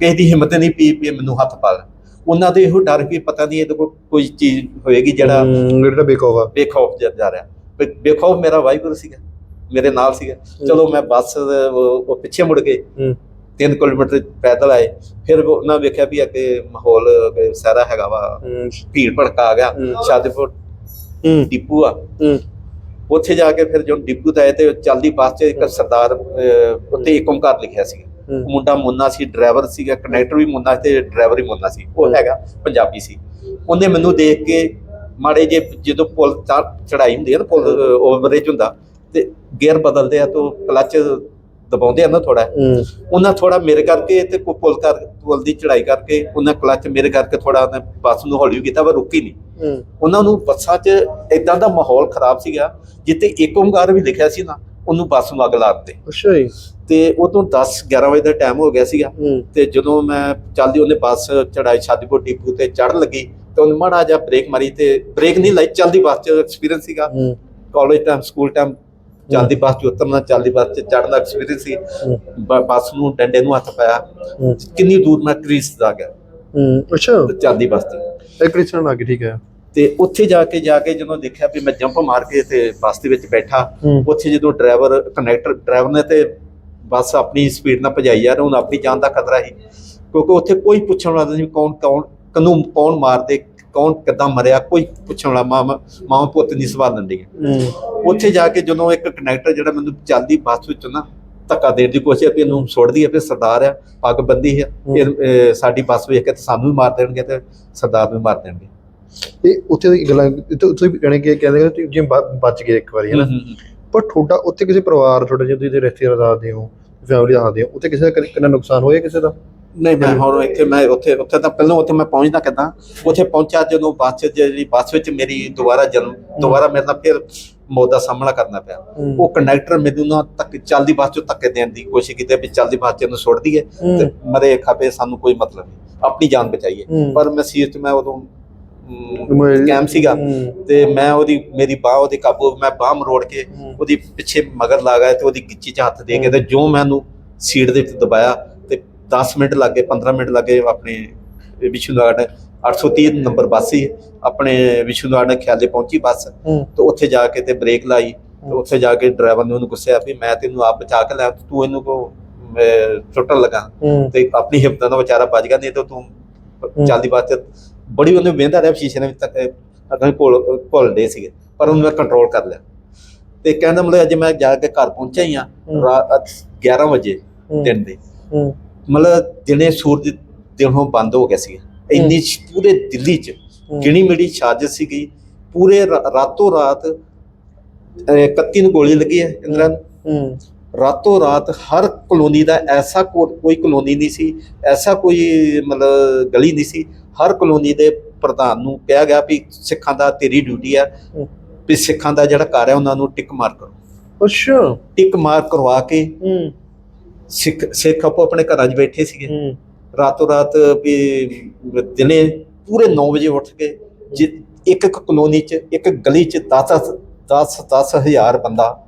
ਕਿਸੇ ਦੀ ਹਿੰਮਤ ਨਹੀਂ ਵੀ ਇਹ ਮੈਨੂੰ ਹੱਥ ਪਾ ਲੈ। ਉਹਨਾਂ ਦੇ ਇਹੋ ਡਰ ਵੀ ਪਤਾ ਨਹੀਂ ਇਹਦੇ ਕੋਲ ਕੋਈ ਚੀਜ਼ ਹੋਏਗੀ ਜਿਹੜਾ ਜਿਹੜਾ ਬੇਕੌਫ ਆ। ਬੇਖੌਫ ਜਾ ਰਿਹਾ। ਬੇਖੌਫ ਮੇਰਾ ਵਾਹਿਗੁਰੂ ਸੀਗਾ ਮੇਰੇ ਨਾਲ ਸੀਗਾ। ਚਲੋ ਮੈਂ ਬੱਸ ਉਹ ਪਿੱਛੇ ਮੁੜ ਹੂੰ 3 ਕਿਲੋਮੀਟਰ ਪੈਦਲ ਆਏ ਫਿਰ ਉਹਨਾਂ ਵੇਖਿਆ ਵੀ ਅੱਗੇ ਮਾਹੌਲ ਸਾਰਾ ਹੈਗਾ ਵਾ। ਭੀੜ ਭੜਕਾ ਆ ਗਿਆ। ਸ਼ਾਦੀਪੁਰ ਡਿਪੂ ਆ। ਉੱਥੇ ਜਾ ਕੇ ਫਿਰ ਜਦੋਂ ਡਿਪੂ ਤੇ ਆਏ ਤੇ ਚੱਲਦੀ ਬੱਸ 'ਚ ਇੱਕ ਸਰਦਾਰ ਉੱਤੇ ਓਮਕਾਰ ਲਿਖਿਆ ਸੀ। ਮੁੰਡਾ ਮੁੰਨਾ ਸੀ ਡਰਾਈਵਰ ਸੀਗਾ ਕੰਡਕਟਰ ਵੀ ਮੁੰਨਾ ਤੇ ਡਰਾਈਵਰ ਵੀ ਮੁੰਨਾ ਸੀ। ਉਹ। ਹੈਗਾ ਪੰਜਾਬੀ ਸੀ। ਉਹਨੇ ਮੈਨੂੰ ਦੇਖ ਕੇ ਮਾੜੇ ਜੇ ਜਦੋਂ ਪੁਲ ਚੜਾਈ ਹੁੰਦੀ ਹੈ ਨਾ ਪੁਲ ਓਵਰਬ੍ਰਿਜ ਹੁੰਦਾ ਤੇ ਗੇਅਰ ਬਦਲਦੇ ਆ ਤਾਂ ਕਲੱਚ ਦਬਾਉਂਦੇ ਆ ਨਾ ਥੋੜਾ ਉਹਨਾਂ ਥੋੜਾ ਮੇਰੇ ਕਰਕੇ ਤੇ ਪੁਲ ਕਰ ਪੁਲ ਦੀ ਚੜਾਈ ਕਰਕੇ ਉਹਨਾਂ ਕਲੱਚ ਮੇਰੇ ਕਰਕੇ ਥੋੜਾ ਉਹਨੇ ਬੱਸ ਨੂੰ ਹੌਲੀ ਕੀਤਾ ਪਰ ਰੁਕੀ ਨਹੀਂ। ਉਹਨਾਂ ਨੂੰ ਬੱਸਾਂ 'ਚ ਇਦਾਂ ਦਾ ਮਾਹੌਲ ਖਰਾਬ ਸੀਗਾ ਜਿੱਤੇ ਏਕ ਓਮਕਾਰ ਵੀ ਲਿਖਿਆ ਸੀ ਨਾ ਉਹਨੂੰ ਬੱਸ ਨੂੰ ਅੱਗ ਲਾ ਦਿੱਤੇ। ਅੱਛਾ ਜੀ। ਤੇ ਉਦੋਂ 10 11 ਵਜੇ ਦਾ ਟਾਈਮ ਹੋ ਗਿਆ ਸੀਗਾ। ਤੇ ਜਦੋਂ ਮੈਂ ਚੱਲਦੀ ਉਹਨੇ ਬੱਸ ਚੜਾਈ ਸ਼ਾਦੀਪੁਰ ਡਿਪੂ ਤੇ ਚੜ੍ਹਨ ਲੱਗੀ ਤੇ ਉਹਨੇ ਮਾੜਾ ਜਿਹਾ ਬ੍ਰੇਕ ਮਾਰੀ ਤੇ ਬ੍ਰੇਕ ਨਹੀਂ ਲਾਈ ਚੱਲਦੀ ਬੱਸ 'ਚ ਐਕਸਪੀਰੀਅੰਸ ਸੀਗਾ। ਕਾਲਜ ਟਾਈਮ ਸਕੂਲ ਟਾਈਮ ਚੱਲਦੀ ਬੱਸ 'ਚ ਉਤਰਨਾ ਚੱਲਦੀ ਬੱਸ 'ਚ ਚੜ੍ਹਨ ਦਾ ਐਕਸਪੀਰੀਅੰਸ ਸੀ। ਬ- ਬੱਸ ਨੂੰ ਡੰਡੇ ਨੂੰ ਹੱਥ ਪਾਇਆ। ਕਿੰਨੀ ਦੂਰ ਮੈਂ ਕ੍ਰੀਸ ਦਾ ਗਿਆ। ਹੂੰ ਅੱਛਾ। ਚੱਲਦੀ ਬੱਸ ਤੇ। ਇਹ ਕ੍ਰਿਸਚਨ ਆ ਗਈ ਠੀਕ ਹੈ। ਤੇ ਉੱਥੇ ਜਾ ਕੇ ਜਾ ਕੇ ਜਦੋਂ ਦੇਖਿਆ ਵੀ ਮੈਂ ਜੰਪ ਮਾਰ ਕੇ ਤੇ ਬੱਸ ਦੇ ਵਿੱਚ ਬੈਠਾ ਹੂੰ। ਉੱਥੇ ਜਦੋਂ ਡਰਾਈਵਰ ਕਨੈਕਟਰ ਡਰਾਈਵਰ ਨੇ ਤੇ ਬੱਸ ਆਪਣੀ ਸਪੀਡ ਨਾਲ ਭਜਾਈ ਜਾ ਰਿਹਾ ਉਹਨੂੰ ਆਪਣੀ ਜਾਨ ਦਾ ਖਤਰਾ ਸੀ। ਕਿਉਂਕਿ ਉੱਥੇ ਕੋਈ ਪੁੱਛਣ ਵਾਲਾ ਨਹੀਂ ਕੌਣ ਕੌਣ ਕਨੂੰ ਕੌਣ ਮਾਰਦੇ ਕੌਣ ਕਿੱਦਾਂ ਮਰਿਆ ਕੋਈ ਪੁੱਛਣ ਵਾਲਾ ਮਾਂ ਮਾਂ ਪੁੱਤ ਨਹੀਂ ਸਵਾਲ ਦਿੰਦੀ। ਹੂੰ। ਉੱਥੇ ਜਾ ਕੇ ਜਦੋਂ ਇੱਕ ਕਨੈਕਟਰ ਜਿਹੜਾ ਮੈਨੂੰ ਚੱਲਦੀ ਬੱਸ ਵਿੱਚ ਨਾ ਧੱਕਾ ਦੇਣ ਦੀ ਕੋਸ਼ਿਸ਼ ਵੀ ਇਹਨੂੰ ਛੋੜਦੀ ਹੈ ਫਿਰ ਸਰਦਾਰ ਆ ਪੱਗ ਬੰਦੀ ਹੈ। ਇਹ ਸਾਡੀ ਬੱਸ ਵੇਖ ਕੇ ਤੇ ਸਾਨੂੰ ਵੀ ਮਾਰ ਦੇਣਗੇ ਤੇ ਸਰਦਾਰ ਨੂੰ ਵੀ ਮਾਰ ਦੇਣਗੇ। ਇਹ ਉੱਥੇ ਦੀ ਗੱਲਾਂ ਇੱਥੇ ਉੱਥੇ ਵੀ ਕਹਿਣੇ ਕਿ ਕਹਿੰਦੇ ਕਿ ਜਿਵੇਂ ਬਚ ਗਏ ਇੱਕ ਵਾਰੀ ਹੈ ਨਾ ਪਰ ਤੁਹਾਡਾ ਉੱਥੇ ਕਿਸੇ ਪਰਿਵਾਰ ਤੁਹਾਡੇ ਜੇ ਤੁਸੀਂ ਰਿਸ਼ਤੇਦਾਰ ਦੱਸਦੇ ਹੋ ਫੈਮਿਲੀ ਦੱਸਦੇ ਹੋ ਉੱਥੇ ਕਿਸੇ ਦਾ ਕਿੰਨਾ ਨੁਕਸਾਨ ਹੋਇਆ ਕਿਸੇ ਦਾ? ਨਹੀਂ ਮੈਂ ਹੁਣ ਇੱਥੇ ਮੈਂ ਉੱਥੇ ਉੱਥੇ ਤਾਂ ਪਹਿਲਾਂ ਉੱਥੇ ਮੈਂ ਪਹੁੰਚਦਾ ਕਿੱਦਾਂ? ਉੱਥੇ ਪਹੁੰਚਿਆ ਜਦੋਂ ਬੱਸ 'ਚ ਜਿਹੜੀ ਬੱਸ ਵਿੱਚ ਮੇਰੀ ਦੁਬਾਰਾ ਜਨਮ ਦੁਬਾਰਾ ਮੇਰੇ ਨਾਲ ਫਿਰ ਮੌਤ ਦਾ ਸਾਹਮਣਾ ਕਰਨਾ ਪਿਆ। ਉਹ ਕੰਡਕਟਰ ਮੈਨੂੰ ਨਾ ਤੱਕ ਚੱਲਦੀ ਬੱਸ 'ਚੋਂ ਧੱਕੇ ਦੇਣ ਦੀ ਕੋਸ਼ਿਸ਼ ਕੀਤੀ ਵੀ ਚੱਲਦੀ ਬੱਸ 'ਚ ਇਹਨੂੰ ਸੁੱਟ ਦਈਏ ਤੇ ਮਰੇ ਖਾਪੇ ਸਾਨੂੰ ਕੋਈ ਮਤਲਬ ਨਹੀਂ। ਆਪਣੀ ਜਾਨ ਬਚਾਈਏ। ਪਰ ਮੈਂ 'ਚ ਮੈਂ ਉਦੋਂ ਮੈਂ- ਸਕੈਮ ਸੀਗਾ। ਤੇ ਮੈਂ ਉਹਦੀ ਮੇਰੀ ਬਾਹ ਉਹਦੇ ਕਾਬੂ ਮੈਂ ਬਾਹ ਮਰੋੜ ਕੇ। ਉਹਦੀ ਪਿੱਛੇ ਮਗਰ ਲਾ ਗਿਆ ਤੇ ਉਹਦੀ ਗਿੱਚੀ 'ਚ ਹੱਥ ਦੇ ਕੇ ਤੇ ਜੋ ਮੈਂ ਉਹਨੂੰ ਸੀਟ ਦੇ ਉੱਤੇ ਦਬਾਇਆ 10 ਮਿੰਟ ਲੱਗੇ 15 ਮਿੰਟ ਲੱਗੇ ਆਪਣੇ ਵਿਸ਼ਨੂਗੜ 830 ਨੰਬਰ ਬੱਸ ਸੀ। ਆਪਣੇ ਵਿਸ਼ਨੂਗੜ ਖਿਆਲੇ ਪਹੁੰਚੀ ਬੱਸ। ਤੇ ਉੱਥੇ ਜਾ ਕੇ ਤੇ ਬ੍ਰੇਕ ਲਾਈ। ਤੇ ਉੱਥੇ ਜਾ ਕੇ ਡਰਾਈਵਰ ਨੇ ਉਹਨੂੰ ਗੁੱਸਿਆ ਵੀ ਮੈਂ ਤੈਨੂੰ ਆਪ ਬਚਾ ਕੇ ਲਿਆ ਤੂੰ ਇਹਨੂੰ ਕੋ ਟੁੱਟਣ ਲੱਗਾ। ਤੇ ਆਪਣੀ ਹਿੰਮਤਾਂ ਦਾ ਵਿਚਾਰਾ ਬਚ ਗਿਆ ਨਹੀਂ ਤਾਂ ਤੂੰ ਚੱਲਦੀ ਬਾਤ ਬੜੀ ਉਹਨੇ ਵੇਂਦਾ ਰਿਹਾ ਸ਼ੀਸ਼ੇ ਨੇ ਤੱਕ ਅਗਾਂ ਕੋਲ ਕੋਲ ਦੇ ਸੀਗੇ। ਪਰ ਉਹਨੂੰ ਮੈਂ ਕੰਟਰੋਲ ਕਰ ਲਿਆ। ਤੇ ਕਹਿੰਦਾ ਮਤਲਬ ਅੱਜ ਮੈਂ ਜਾ ਕੇ ਘਰ ਪਹੁੰਚਿਆ ਹੀ ਆ। ਰਾਤ 11 ਵਜੇ। ਦਿਨ ਦੇ। ਮਤਲਬ ਦਿਨੇ ਸੂਰਜ ਦਿਨੋਂ ਬੰਦ ਹੋ ਗਿਆ ਸੀ ਇੰਨੀ ਸ਼- ਪੂਰੇ ਦਿੱਲੀ ਚ। ਗਿਣੀ ਮਿੜੀ ਸਾਜ਼ਿਸ਼ ਸੀਗੀ। ਪੂਰੇ ਰਾ- ਰਾਤੋਂ ਰਾਤ ਅਹ, 31 ਨੂੰ ਗੋਲੀ ਲੱਗੀ ਹੈ ਇੰਦਰਾ। ਨੂੰ ਰਾਤੋਂ ਰਾਤ ਹਰ ਕਲੋਨੀ ਦਾ ਐਸਾ ਕੋਈ ਕਲੋਨੀ ਨਹੀਂ ਸੀ ਐਸਾ ਕੋਈ ਮਤਲਬ ਗਲੀ ਨਹੀਂ ਸੀ। ਹਰ ਕਲੋਨੀ ਦੇ ਪ੍ਰਧਾਨ ਨੂੰ ਕਿਹਾ ਗਿਆ ਵੀ ਸਿੱਖਾਂ ਦਾ ਤੇਰੀ ਡਿਊਟੀ ਆ। ਵੀ ਸਿੱਖਾਂ ਦਾ ਜਿਹੜਾ ਘਰ ਹੈ ਉਹਨਾਂ ਨੂੰ ਟਿਕ ਮਾਰ ਕਰੋ। ਅੱਛਾ। ਟਿਕ ਮਾਰ ਕਰਵਾ ਕੇ ਸਿੱਖ ਸਿੱਖ ਆਪੋ ਆਪਣੇ ਘਰਾਂ 'ਚ ਬੈਠੇ ਸੀਗੇ। ਹੂੰ। ਰਾਤੋਂ ਰਾਤ ਵੀ ਦਿਨੇ ਪੂਰੇ 9 ਵਜੇ ਉੱਠ ਕੇ ਜਿ- ਇੱਕ ਇੱਕ ਕਲੋਨੀ 'ਚ ਇੱਕ ਗਲੀ 'ਚ 10 10 10 ਹਜ਼ਾਰ ਬੰਦਾ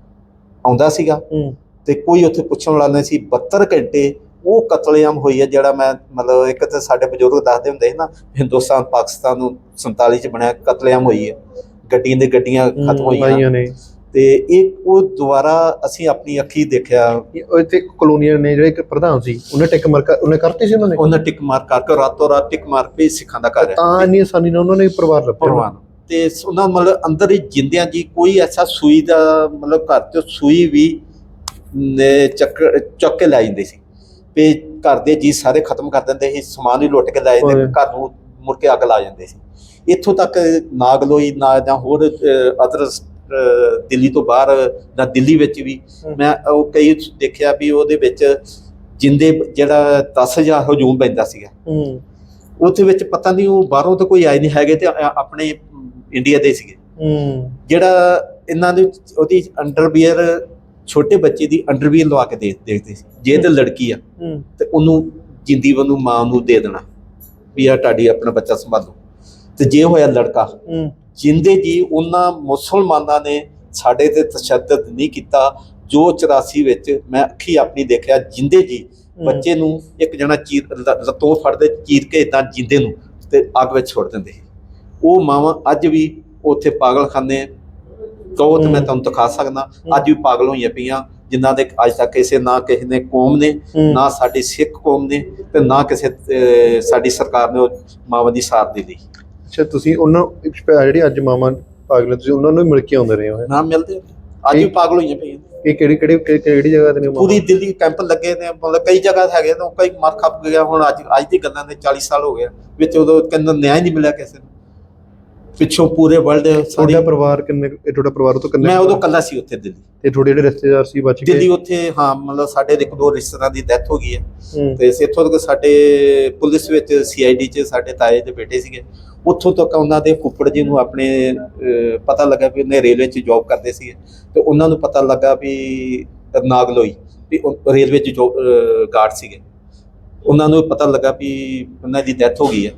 ਆਉਂਦਾ ਸੀਗਾ। ਹੂੰ। ਤੇ ਕੋਈ ਉੱਥੇ ਪੁੱਛਣ ਵਾਲਾ ਨਹੀਂ ਸੀ। 72 ਘੰਟੇ ਉਹ ਕਤਲੇਆਮ ਹੋਈ ਹੈ ਜਿਹੜਾ ਮੈਂ ਮਤਲਬ ਇੱਕ ਤਾਂ ਸਾਡੇ ਬਜ਼ੁਰਗ ਦੱਸਦੇ ਹੁੰਦੇ ਸੀ ਨਾ ਹਿੰਦੁਸਤਾਨ ਪਾਕਿਸਤਾਨ ਨੂੰ 47 ਚ ਬਣਿਆ ਕਤਲੇਆਮ ਹੋਈ ਹੈ ਗੱਡੀਆਂ ਦੇ ਗੱਡੀਆਂ ਖਤਮ ਹੋਈਆਂ। ਨੇ। ਤੇ ਇਹ ਉਹ ਦੁਬਾਰਾ ਅਸੀਂ ਆਪਣੀ ਅੱਖੀ ਦੇਖਿਆ। ਇੱਥੇ ਕਲੋਨੀਅਲ ਨੇ ਜਿਹੜੇ ਇੱਕ ਪ੍ਰਧਾਨ ਸੀ ਉਹਨੇ ਟਿਕ ਮਾਰ ਉਹਨੇ ਕਰਤੀ ਸੀ ਉਹਨਾਂ ਨੇ? ਉਹਨਾਂ ਟਿਕ ਮਾਰ ਕਰਕੇ ਰਾਤੋਂ ਰਾਤ ਟਿਕ ਮਾਰ ਕੇ ਸਿੱਖਾਂ ਦਾ ਘਰ ਹੈ। ਤਾਂ ਇੰਨੀ ਆਸਾਨੀ ਨਾਲ ਉਹਨਾਂ ਨੇ ਪਰਿਵਾਰ ਲੱਭਿਆ ਤੇ ਉਹਨਾਂ ਮਤਲਬ ਅੰਦਰ ਹੀ ਜਿੰਦਿਆਂ ਜੀ ਕੋਈ ਐਸਾ ਸੂਈ ਦਾ ਮਤਲਬ ਘਰ ਚ ਸੂਈ ਵੀ ਚੱਕ ਚੱਕ ਕੇ ਲੈ ਜਾਂਦੇ ਸੀ। ਤੇ ਘਰ ਦੇ ਜੀ ਸਾਰੇ ਖਤਮ ਕਰ ਦਿੰਦੇ ਸੀ ਸਮਾਨ ਹੀ ਲੁੱਟ ਕੇ ਲੈ ਜਾਂਦੇ। ਘਰ ਨੂੰ ਮੁੜ ਕੇ ਅੱਗ ਲਾ ਜਾਂਦੇ ਸੀ। ਇੱਥੋਂ ਤੱਕ ਨਾਗਲੋਈ ਨਾ ਜਾਂ ਹੋਰ ਅਦਰ ਦਿੱਲੀ ਤੋਂ ਬਾਹਰ ਜਾਂ ਦਿੱਲੀ ਵਿੱਚ ਵੀ। ਮੈਂ ਉਹ ਕਈ ਦੇਖਿਆ ਵੀ ਉਹਦੇ ਵਿੱਚ ਜਿੰਦੇ ਜਿਹੜਾ 10000 ਹਜੂਮ ਪੈਂਦਾ ਸੀਗਾ। ਹੂੰ। ਉੱਥੇ ਵਿੱਚ ਪਤਾ ਨਹੀਂ ਉਹ ਬਾਹਰੋਂ ਤਾਂ ਕੋਈ ਆਏ ਨਹੀਂ ਹੈਗੇ ਤੇ ਆਪਣੇ ਇੰਡੀਆ ਦੇ ਸੀਗੇ। ਹੂੰ। ਜਿਹੜਾ ਇਹਨਾਂ ਦੇ ਉਹਦੀ ਅੰਡਰਵੀਅਰ ਛੋਟੇ ਬੱਚੇ ਦੀ ਅੰਡਰਵੀਅਰ ਲਵਾ ਕੇ ਦੇ ਦੇਖਦੇ ਸੀ। ਜੇ ਤੇ ਲੜਕੀ ਆ। ਤੇ ਉਹਨੂੰ ਜਿੰਦੀ ਨੂੰ ਮਾਂ ਨੂੰ ਦੇ ਦੇਣਾ ਵੀ ਆ ਤੁਹਾਡੀ ਆਪਣਾ ਬੱਚਾ ਸੰਭਾਲੋ। ਤੇ ਜੇ ਹੋਇਆ ਲੜਕਾ ਜਿੰਦੇ ਜੀ ਉਹਨਾਂ ਮੁਸਲਮਾਨਾਂ ਨੇ ਸਾਡੇ ਤੇ ਤਸ਼ੱਦਦ ਨਹੀਂ ਕੀਤਾ ਜੋ 84 ਵਿੱਚ ਮੈਂ ਅੱਖੀ ਆਪਣੀ ਦੇਖਿਆ ਜਿੰਦੇ ਜੀ ਬੱਚੇ ਨੂੰ ਇੱਕ ਜਣਾ ਚੀਰ ਲੱਤੋਂ ਫੜਦੇ ਚੀਰ ਕੇ ਇਦਾਂ ਜਿੰਦੇ ਨੂੰ ਤੇ ਅੱਗ ਵਿੱਚ ਛੋੜ ਦਿੰਦੇ ਉਹ ਮਾਵਾਂ ਅੱਜ ਵੀ ਉੱਥੇ ਪਾਗਲਖਾਨੇ ਕਹੋ ਤੇ ਮੈਂ। ਤੁਹਾਨੂੰ ਦਿਖਾ ਸਕਦਾ ਅੱਜ ਵੀ ਪਾਗਲ ਹੋਈਆਂ ਪਈਆਂ ਜਿਨ੍ਹਾਂ ਦੇ ਅੱਜ ਤੱਕ ਕਿਸੇ ਨਾ ਕਿਸੇ ਨੇ ਕੌਮ ਨੇ। ਨਾ ਸਾਡੀ ਸਿੱਖ ਕੌਮ ਨੇ ਤੇ ਨਾ ਕਿਸੇ ਸਾਡੀ ਸਰਕਾਰ ਨੇ ਉਹ ਮਾਵਾਂ ਦੀ ਸਾਥ ਦੇ ਲਈ। ਅੱਛਾ ਤੁਸੀਂ ਉਹਨਾਂ ਜਿਹੜੀ ਅੱਜ ਮਾਮਾ ਪਾਗਲ ਤੁਸੀਂ ਉਹਨਾਂ ਨੂੰ ਵੀ ਮਿਲ ਕੇ ਆਉਂਦੇ ਰਹੇ ਹੋ ਹੈਂ? ਨਾ ਮਿਲਦੇ ਅੱਜ ਵੀ ਪਾਗਲ ਹੋਈਆਂ ਪਈਆਂ ਇਹ ਕਿਹੜੀ ਕਿਹੜੀ ਕਿਹੜੀ- ਕਿਹੜੀ ਜਗ੍ਹਾ ਤੇ ਨੇ ਮਾਮਾ? ਪੂਰੀ ਦਿੱਲੀ ਕੈਂਪ ਲੱਗੇ ਨੇ ਮਤਲਬ ਕਈ ਜਗ੍ਹਾ ਹੈਗੇ ਨੇ ਕਈ ਮਰ ਖੱਪ ਗਿਆ ਹੁਣ ਅੱਜ ਅੱਜ ਦੀ ਗੱਲਾਂ ਨੇ 40 ਸਾਲ ਹੋ ਗਏ। ਵਿੱਚ ਉਦੋਂ ਕਹਿੰਦਾ ਨਿਆਂ ਹੀ ਨਹੀਂ ਮਿਲਿਆ ਕਿਸੇ ਨੂੰ। ਪਿੱਛੋਂ ਪੂਰੇ ਵਰਲਡ ਸਾਰੀ ਤੁਹਾਡਾ ਪਰਿਵਾਰ ਕਿੰਨੇ ਇਹ ਤੁਹਾਡਾ ਪਰਿਵਾਰ ਤੋਂ ਕਿੰਨੇ ਮੈਂ ਉਦੋਂ ਕੱਲਾ ਸੀ ਉੱਥੇ ਦਿੱਲੀ। ਤੇ ਤੁਹਾਡੇ ਜਿਹੜੇ ਰਿਸ਼ਤੇਦਾਰ ਸੀ ਬਚ ਗਏ? ਦਿੱਲੀ ਉੱਥੇ ਹਾਂ ਮਤਲਬ ਸਾਡੇ ਇੱਕ ਦੋ ਰਿਸ਼ਤੇਦਾਰਾਂ ਦੀ ਡੈਥ ਹੋ ਗਈ ਹੈ। ਹੂੰ। ਤੇ ਇੱਥੋਂ ਤੱਕ ਸਾਡੇ ਪੁਲਿਸ ਵਿੱਚ ਸੀਆਈਡੀ 'ਚ ਸਾਡੇ ਤਾਏ ਦੇ ਬੇਟੇ ਸੀਗੇ। ਉੱਥੋਂ ਤੱਕ ਉਹਨਾਂ ਦੇ ਫੁੱਫੜ ਜੀ ਨੂੰ ਆਪਣੇ ਪਤਾ ਲੱਗਾ ਵੀ ਉਹਨੇ ਰੇਲਵੇ 'ਚ ਜੌਬ ਕਰਦੇ ਸੀਗੇ। ਤੇ ਉਹਨਾਂ ਨੂੰ ਪਤਾ ਲੱਗਾ ਵੀ ਨਾਗਲੋਈ ਵੀ ਉਹ ਰੇਲਵੇ 'ਚ ਜੋ ਗਾਰਡ ਸੀਗੇ। ਉਹਨਾਂ ਨੂੰ ਪਤਾ ਲੱਗਾ ਵੀ ਉਹਨਾਂ ਦੀ ਡੈਥ ਹੋ ਗਈ ਹੈ।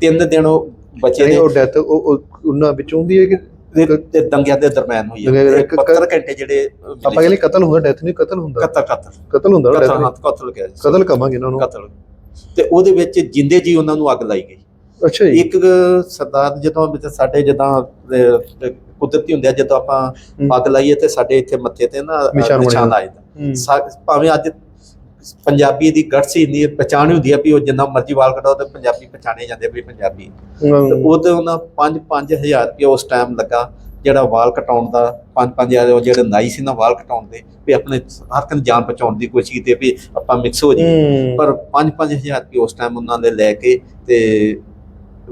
ਤਿੰਨ ਦਿਨ ਉਹ ਬਚੇ ਨੇ ਉਹ ਡੈਥ ਉਹ ਉਹ ਉਹਨਾਂ ਵਿੱਚੋਂ ਹੁੰਦੀ ਹੈ ਕਿ ਤੇ- ਦੰਗਿਆਂ ਦੇ ਦਰਮਿਆਨ ਹੋਈ ਹੈ। ਇੱਕ- 72 ਘੰਟੇ ਜਿਹੜੇ ਆਪਾਂ ਕਹਿੰਦੇ ਕਤਲ ਹੁੰਦਾ ਡੈਥ ਨਹੀਂ ਕਤਲ ਹੁੰਦਾ। ਕਤਲ ਕਤਲ। ਕਤਲ ਹੁੰਦਾ ਨਹੀਂ। ਕਤਲ ਕਿਹਾ ਜੀ। ਕਤਲ ਕਵਾਂਗੇ ਇਹਨਾਂ ਨੂੰ। ਕਤਲ। ਤੇ ਉਹਦੇ ਵਿੱਚ ਜਿੰਦੇ ਜੀ ਉਹਨਾਂ ਨੂੰ ਅੱਗ ਲਾਈ ਗਈ। ਅੱਛਾ ਜੀ ਇੱਕ ਸਰਦਾਰ ਜਦੋਂ ਵਿੱਚ ਸਾਡੇ ਜਦੋਂ ਕੁਦਰਤੀ ਹੁੰਦੇ ਆ ਜਦੋਂ ਆਪਾਂ। ਅੱਗ ਲਾਈਏ ਤੇ ਸਾਡੇ ਇੱਥੇ ਮੱਥੇ ਤੇ ਨਾ ਨਿਸ਼ਾਨ ਆ ਜਾਂਦਾ ਭਾਵੇਂ ਅੱਜ ਪੰਜਾਬੀ ਦੀ ਗਟਸ ਹੀ ਇੰਨੀ ਪਛਾਣ ਹੁੰਦੀ ਆ ਵੀ ਉਹ ਜਿੰਨਾ ਮਰਜ਼ੀ ਵਾਲ ਕਟਾਓ ਤੇ ਪੰਜਾਬੀ ਪਛਾਣੇ ਜਾਂਦੇ ਵੀ ਪੰਜਾਬੀ ਤੇ ਹੂੰ। ਉਹਦੇ ਉਹਨਾਂ 5-5000 ਰੁਪਏ ਉਸ ਟਾਈਮ ਲੱਗਾ ਜਿਹੜਾ ਵਾਲ ਕਟਾਉਣ ਦਾ 5-5000 ਉਹ ਜਿਹੜੇ ਨਾਈ ਸੀ ਨਾ ਵਾਲ ਕਟਾਉਣ ਦੇ ਵੀ ਆਪਣੇ ਹਰ ਕਨ ਜਾਨ ਬਚਾਉਣ ਦੀ ਕੋਸ਼ਿਸ਼ ਕੀਤੀ ਵੀ ਆਪਾਂ ਮਿਕਸ ਹੋ ਹੂੰ। ਪਰ 5-5000 ਰੁਪਏ ਉਸ ਟਾਈਮ ਉਹਨਾਂ ਨੇ ਲੈ ਕੇ ਤੇ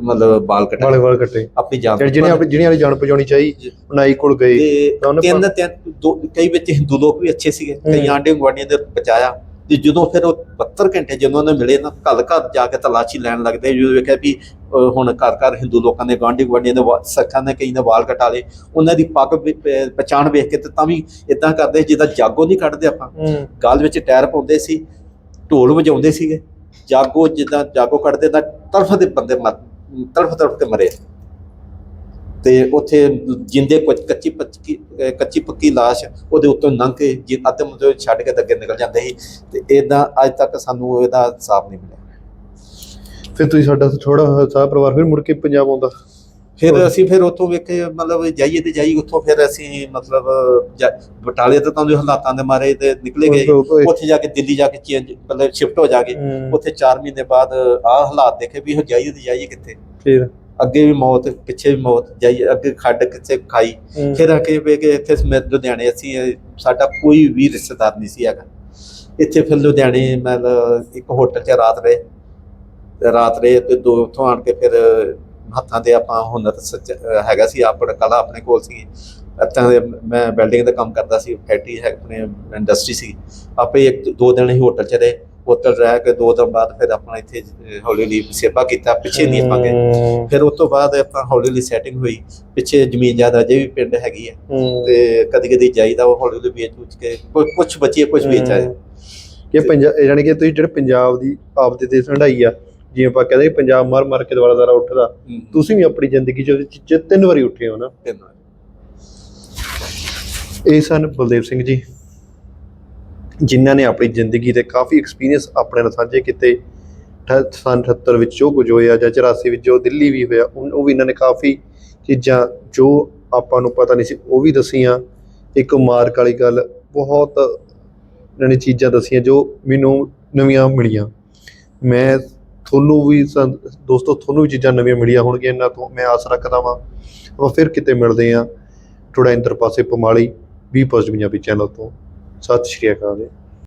ਮਤਲਬ ਵਾਲ ਵਾਲੇ ਕਟਾਏ ਵਾਲ ਕੱਟੇ। ਆਪਣੀ ਜਾਨ ਜਿਹੜੇ ਜਿਹਨੇ ਆਪਣੀ ਜਿਹਨੇ ਵਾਲੀ ਪਹੁੰਚਾਉਣੀ ਚਾਹੀ ਨਾਈ ਕੋਲ ਗਏ ਤੇ ਉਹਨੇ ਤਿੰਨ ਤਿੰਨ ਦੋ ਕਈ ਵਿੱਚ ਹਿੰਦੂ ਲੋਕ ਵੀ ਅੱਛੇ ਸੀਗੇ। ਕਈ ਹੂੰ। ਆਂਡੇ ਗਵਾਂਡੀਆਂ ਦੇ ਬਚਾਇਆ। ਤੇ ਜਦੋਂ ਫਿਰ ਉਹ 72 ਘੰਟੇ ਜਦੋਂ ਉਹਨੇ ਮਿਲੇ ਨਾ ਘਰ ਘਰ ਜਾ ਕੇ ਤਲਾਸ਼ੀ ਲੈਣ ਲੱਗਦੇ। ਜਦੋਂ ਵੇਖਿਆ ਵੀ ਅਹ, ਹੁਣ ਘਰ ਘਰ ਹਿੰਦੂ ਲੋਕਾਂ ਦੇ ਗਾਂਢੀ ਗਵਾਂਡੀਆਂ ਦੇ ਵਾ- ਸਿੱਖਾਂ ਨੇ ਕਈ ਨੇ ਵਾਲ ਕਟਾ ਲਏ। ਉਹਨਾਂ ਦੀ ਪੱਗ ਵੀ ਪ- ਪਛਾਣ ਵੇਖ ਕੇ ਤੇ ਤਾਂ ਵੀ ਇਦਾਂ ਕਰਦੇ ਜਿੱਦਾਂ ਜਾਗੋ ਨਹੀਂ ਕੱਢਦੇ ਆਪਾਂ। ਹੂੰ। ਗਲ ਵਿੱਚ ਟਾਇਰ ਪਾਉਂਦੇ ਸੀ ਢੋਲ ਵਜਾਉਂਦੇ ਸੀਗੇ। ਜਾਗੋ ਜਿੱਦਾਂ ਜਾਗੋ ਕੱਢਦੇ ਤਾਂ ਤਰਫ ਦੇ ਬੰਦੇ ਮਰ ਤੜਫ ਤਰਫ ਕੇ ਮਰੇ। ਤੇ ਉੱਥੇ ਜਿੰਦੇ ਕੁਝ ਕੱਚੀ ਪੱਕੀ ਕੱਚੀ ਪੱਕੀ ਲਾਸ਼ ਉਹਦੇ ਉੱਤੋਂ ਲੰਘ ਕੇ ਜਿ ਆਤਮ ਤੋਂ ਛੱਡ ਕੇ ਅੱਗੇ ਨਿਕਲ ਜਾਂਦੇ ਸੀ। ਤੇ ਇਦਾਂ ਅੱਜ ਤੱਕ ਸਾਨੂੰ ਇਹਦਾ ਇਨਸਾਫ ਨਹੀਂ ਮਿਲਿਆ। ਫਿਰ ਤੁਸੀਂ ਸਾਡਾ ਥੋੜਾ ਸਾਹ ਪਰਿਵਾਰ ਫਿਰ ਮੁੜ ਕੇ ਪੰਜਾਬ ਆਉਂਦਾ। ਫਿਰ ਅਸੀਂ ਫਿਰ ਉੱਥੋਂ ਵੇਖੇ ਮਤਲਬ ਜਾਈਏ ਤੇ ਜਾਈ ਉੱਥੋਂ ਫਿਰ ਅਸੀਂ ਮਤਲਬ ਬਟਾਲੇ ਤੋਂ ਤਾਂ ਉਹਦੇ ਹਾਲਾਤਾਂ ਦੇ ਮਾਰੇ ਤੇ ਨਿਕਲੇ ਗਏ। ਉੱਥੇ ਜਾ ਕੇ ਦਿੱਲੀ ਜਾ ਕੇ ਚੇਂਜ ਮਤਲਬ ਸ਼ਿਫਟ ਹੋ ਜਾਗੇ। ਉੱਥੇ 4 ਮਹੀਨੇ ਬਾਅਦ ਆਹ ਹਾਲਾਤ ਦੇਖੇ ਵੀ ਜਾਈਏ ਤੇ ਜਾਈਏ ਕਿੱਥੇ। ਫਿਰ? ਅੱਗੇ ਵੀ ਮੌਤ ਪਿੱਛੇ ਵੀ ਮੌਤ ਜਾਈਏ ਅੱਗੇ ਖੱਡ ਕਿੱਥੇ ਖਾਈ। ਫਿਰ ਆ ਕੇ ਵੇ ਕਿ ਇੱਥੇ ਸਮੇਤ ਲੁਧਿਆਣੇ ਅਸੀਂ ਸਾਡਾ ਕੋਈ ਵੀ ਰਿਸ਼ਤੇਦਾਰ ਨਹੀਂ ਸੀ ਹੈਗਾ। ਇੱਥੇ ਫਿਰ ਲੁਧਿਆਣੇ ਮਤਲਬ ਇੱਕ ਹੋਟਲ 'ਚ ਰਾਤ ਰਹੇ। ਰਾਤ ਰਹੇ ਤੇ ਦੋ ਉੱਥੋਂ ਆਣ ਕੇ ਫਿਰ ਹੱਥਾਂ ਦੇ ਆਪਾਂ ਹੁਨਰ ਹੈਗਾ ਸੀ ਆਪਣਾ ਕਲਾ ਆਪਣੇ ਕੋਲ ਸੀ। ਇੱਦਾਂ ਦੇ ਮੈਂ ਬਿਲਡਿੰਗ ਦਾ ਕੰਮ ਕਰਦਾ ਸੀ ਫੈਕਟਰੀ ਹੈ ਆਪਣੇ ਇੰਡਸਟਰੀ ਸੀ। ਆਪੇ ਇੱਕ ਦੋ ਦਿਨ ਹੀ ਹੋਟਲ 'ਚ ਰਹੇ ਹੋਟਲ ਰਹਿ ਕੇ ਦੋ ਦਿਨ ਬਾਅਦ ਫਿਰ ਆਪਣਾ ਇੱਥੇ ਹੌਲੀ ਹੌਲੀ ਸੇਵਾ ਕੀਤਾ ਪਿੱਛੇ ਨਹੀਂ ਆਪਾਂ ਗਏ। ਫਿਰ ਉਸ ਤੋਂ ਬਾਅਦ ਆਪਾਂ ਹੌਲੀ ਹੌਲੀ ਸੈਟਿੰਗ ਹੋਈ ਪਿੱਛੇ ਜ਼ਮੀਨ ਜ਼ਿਆਦਾ ਅਜੇ ਵੀ ਪਿੰਡ ਹੈਗੀ ਹੈ। ਤੇ ਕਦੀ ਕਦੀ ਜਾਈਦਾ ਉਹ ਹੌਲੀ ਹੌਲੀ ਵੇਚ ਵੂਚ ਕੇ ਕੁਝ ਕੁਝ ਬਚੀ ਕੁਝ ਵੇਚ ਆਏ। ਇਹ ਪੰਜਾਬ ਯਾਨੀ ਕਿ ਤੁਸੀਂ ਜਿਹੜੇ ਪੰਜਾਬ ਦੀ ਆਪ ਦੇ ਤੇ ਆ ਜਿਵੇਂ ਆਪਾਂ ਕਹਿੰਦੇ ਪੰਜਾਬ ਮਰ ਮਰ ਕੇ ਦੁਬਾਰਾ ਦੁਬਾਰਾ ਉੱਠਦਾ ਤੁਸੀਂ ਵੀ ਆਪਣੀ ਜ਼ਿੰਦਗੀ 'ਚ ਉਹਦੇ 'ਚ ਤਿੰਨ ਵਾਰੀ ਉੱਠੇ ਹੋ ਨਾ? ਇਹ ਸਨ ਬਲਦੇਵ ਸਿੰਘ ਜੀ ਜਿਨ੍ਹਾਂ ਨੇ ਆਪਣੀ ਜ਼ਿੰਦਗੀ ਦੇ ਕਾਫੀ ਐਕਸਪੀਰੀਅੰਸ ਆਪਣੇ ਨਾਲ ਸਾਂਝੇ ਕੀਤੇ। ਸੰਨ 78 ਵਿੱਚ ਜੋ ਕੁਝ ਹੋਇਆ ਜਾਂ 84 ਵਿੱਚ ਜੋ ਦਿੱਲੀ ਵੀ ਹੋਇਆ ਉਹ ਵੀ ਇਹਨਾਂ ਨੇ ਕਾਫੀ ਚੀਜ਼ਾਂ ਜੋ ਆਪਾਂ ਨੂੰ ਪਤਾ ਨਹੀਂ ਸੀ ਉਹ ਵੀ ਦਸੀਆਂ। ਇੱਕ ਮਾਰਕ ਵਾਲੀ ਗੱਲ ਬਹੁਤ ਇਹਨਾਂ ਨੇ ਚੀਜ਼ਾਂ ਦਸੀਆਂ ਜੋ ਮੈਨੂੰ ਨਵੀਆਂ ਮਿਲੀਆਂ। ਮੈਂ ਤੁਹਾਨੂੰ ਵੀ ਦੋਸਤੋ, ਤੁਹਾਨੂੰ ਵੀ ਚੀਜ਼ਾਂ ਨਵੀਆਂ ਮਿਲੀਆਂ ਹੋਣਗੀਆਂ, ਇਹਨਾਂ ਤੋਂ ਮੈਂ ਆਸ ਰੱਖਦਾ ਵਾਂ। ਆਪਾਂ ਫਿਰ ਕਿਤੇ ਮਿਲਦੇ ਹਾਂ। ਥੋੜਾ ਇੰਦਰ ਪਾਸੇ Pamali V positive Punjabi channel ਤੋਂ। ਸਤਿ ਸ਼੍ਰੀ ਅਕਾਲ ਜੀ।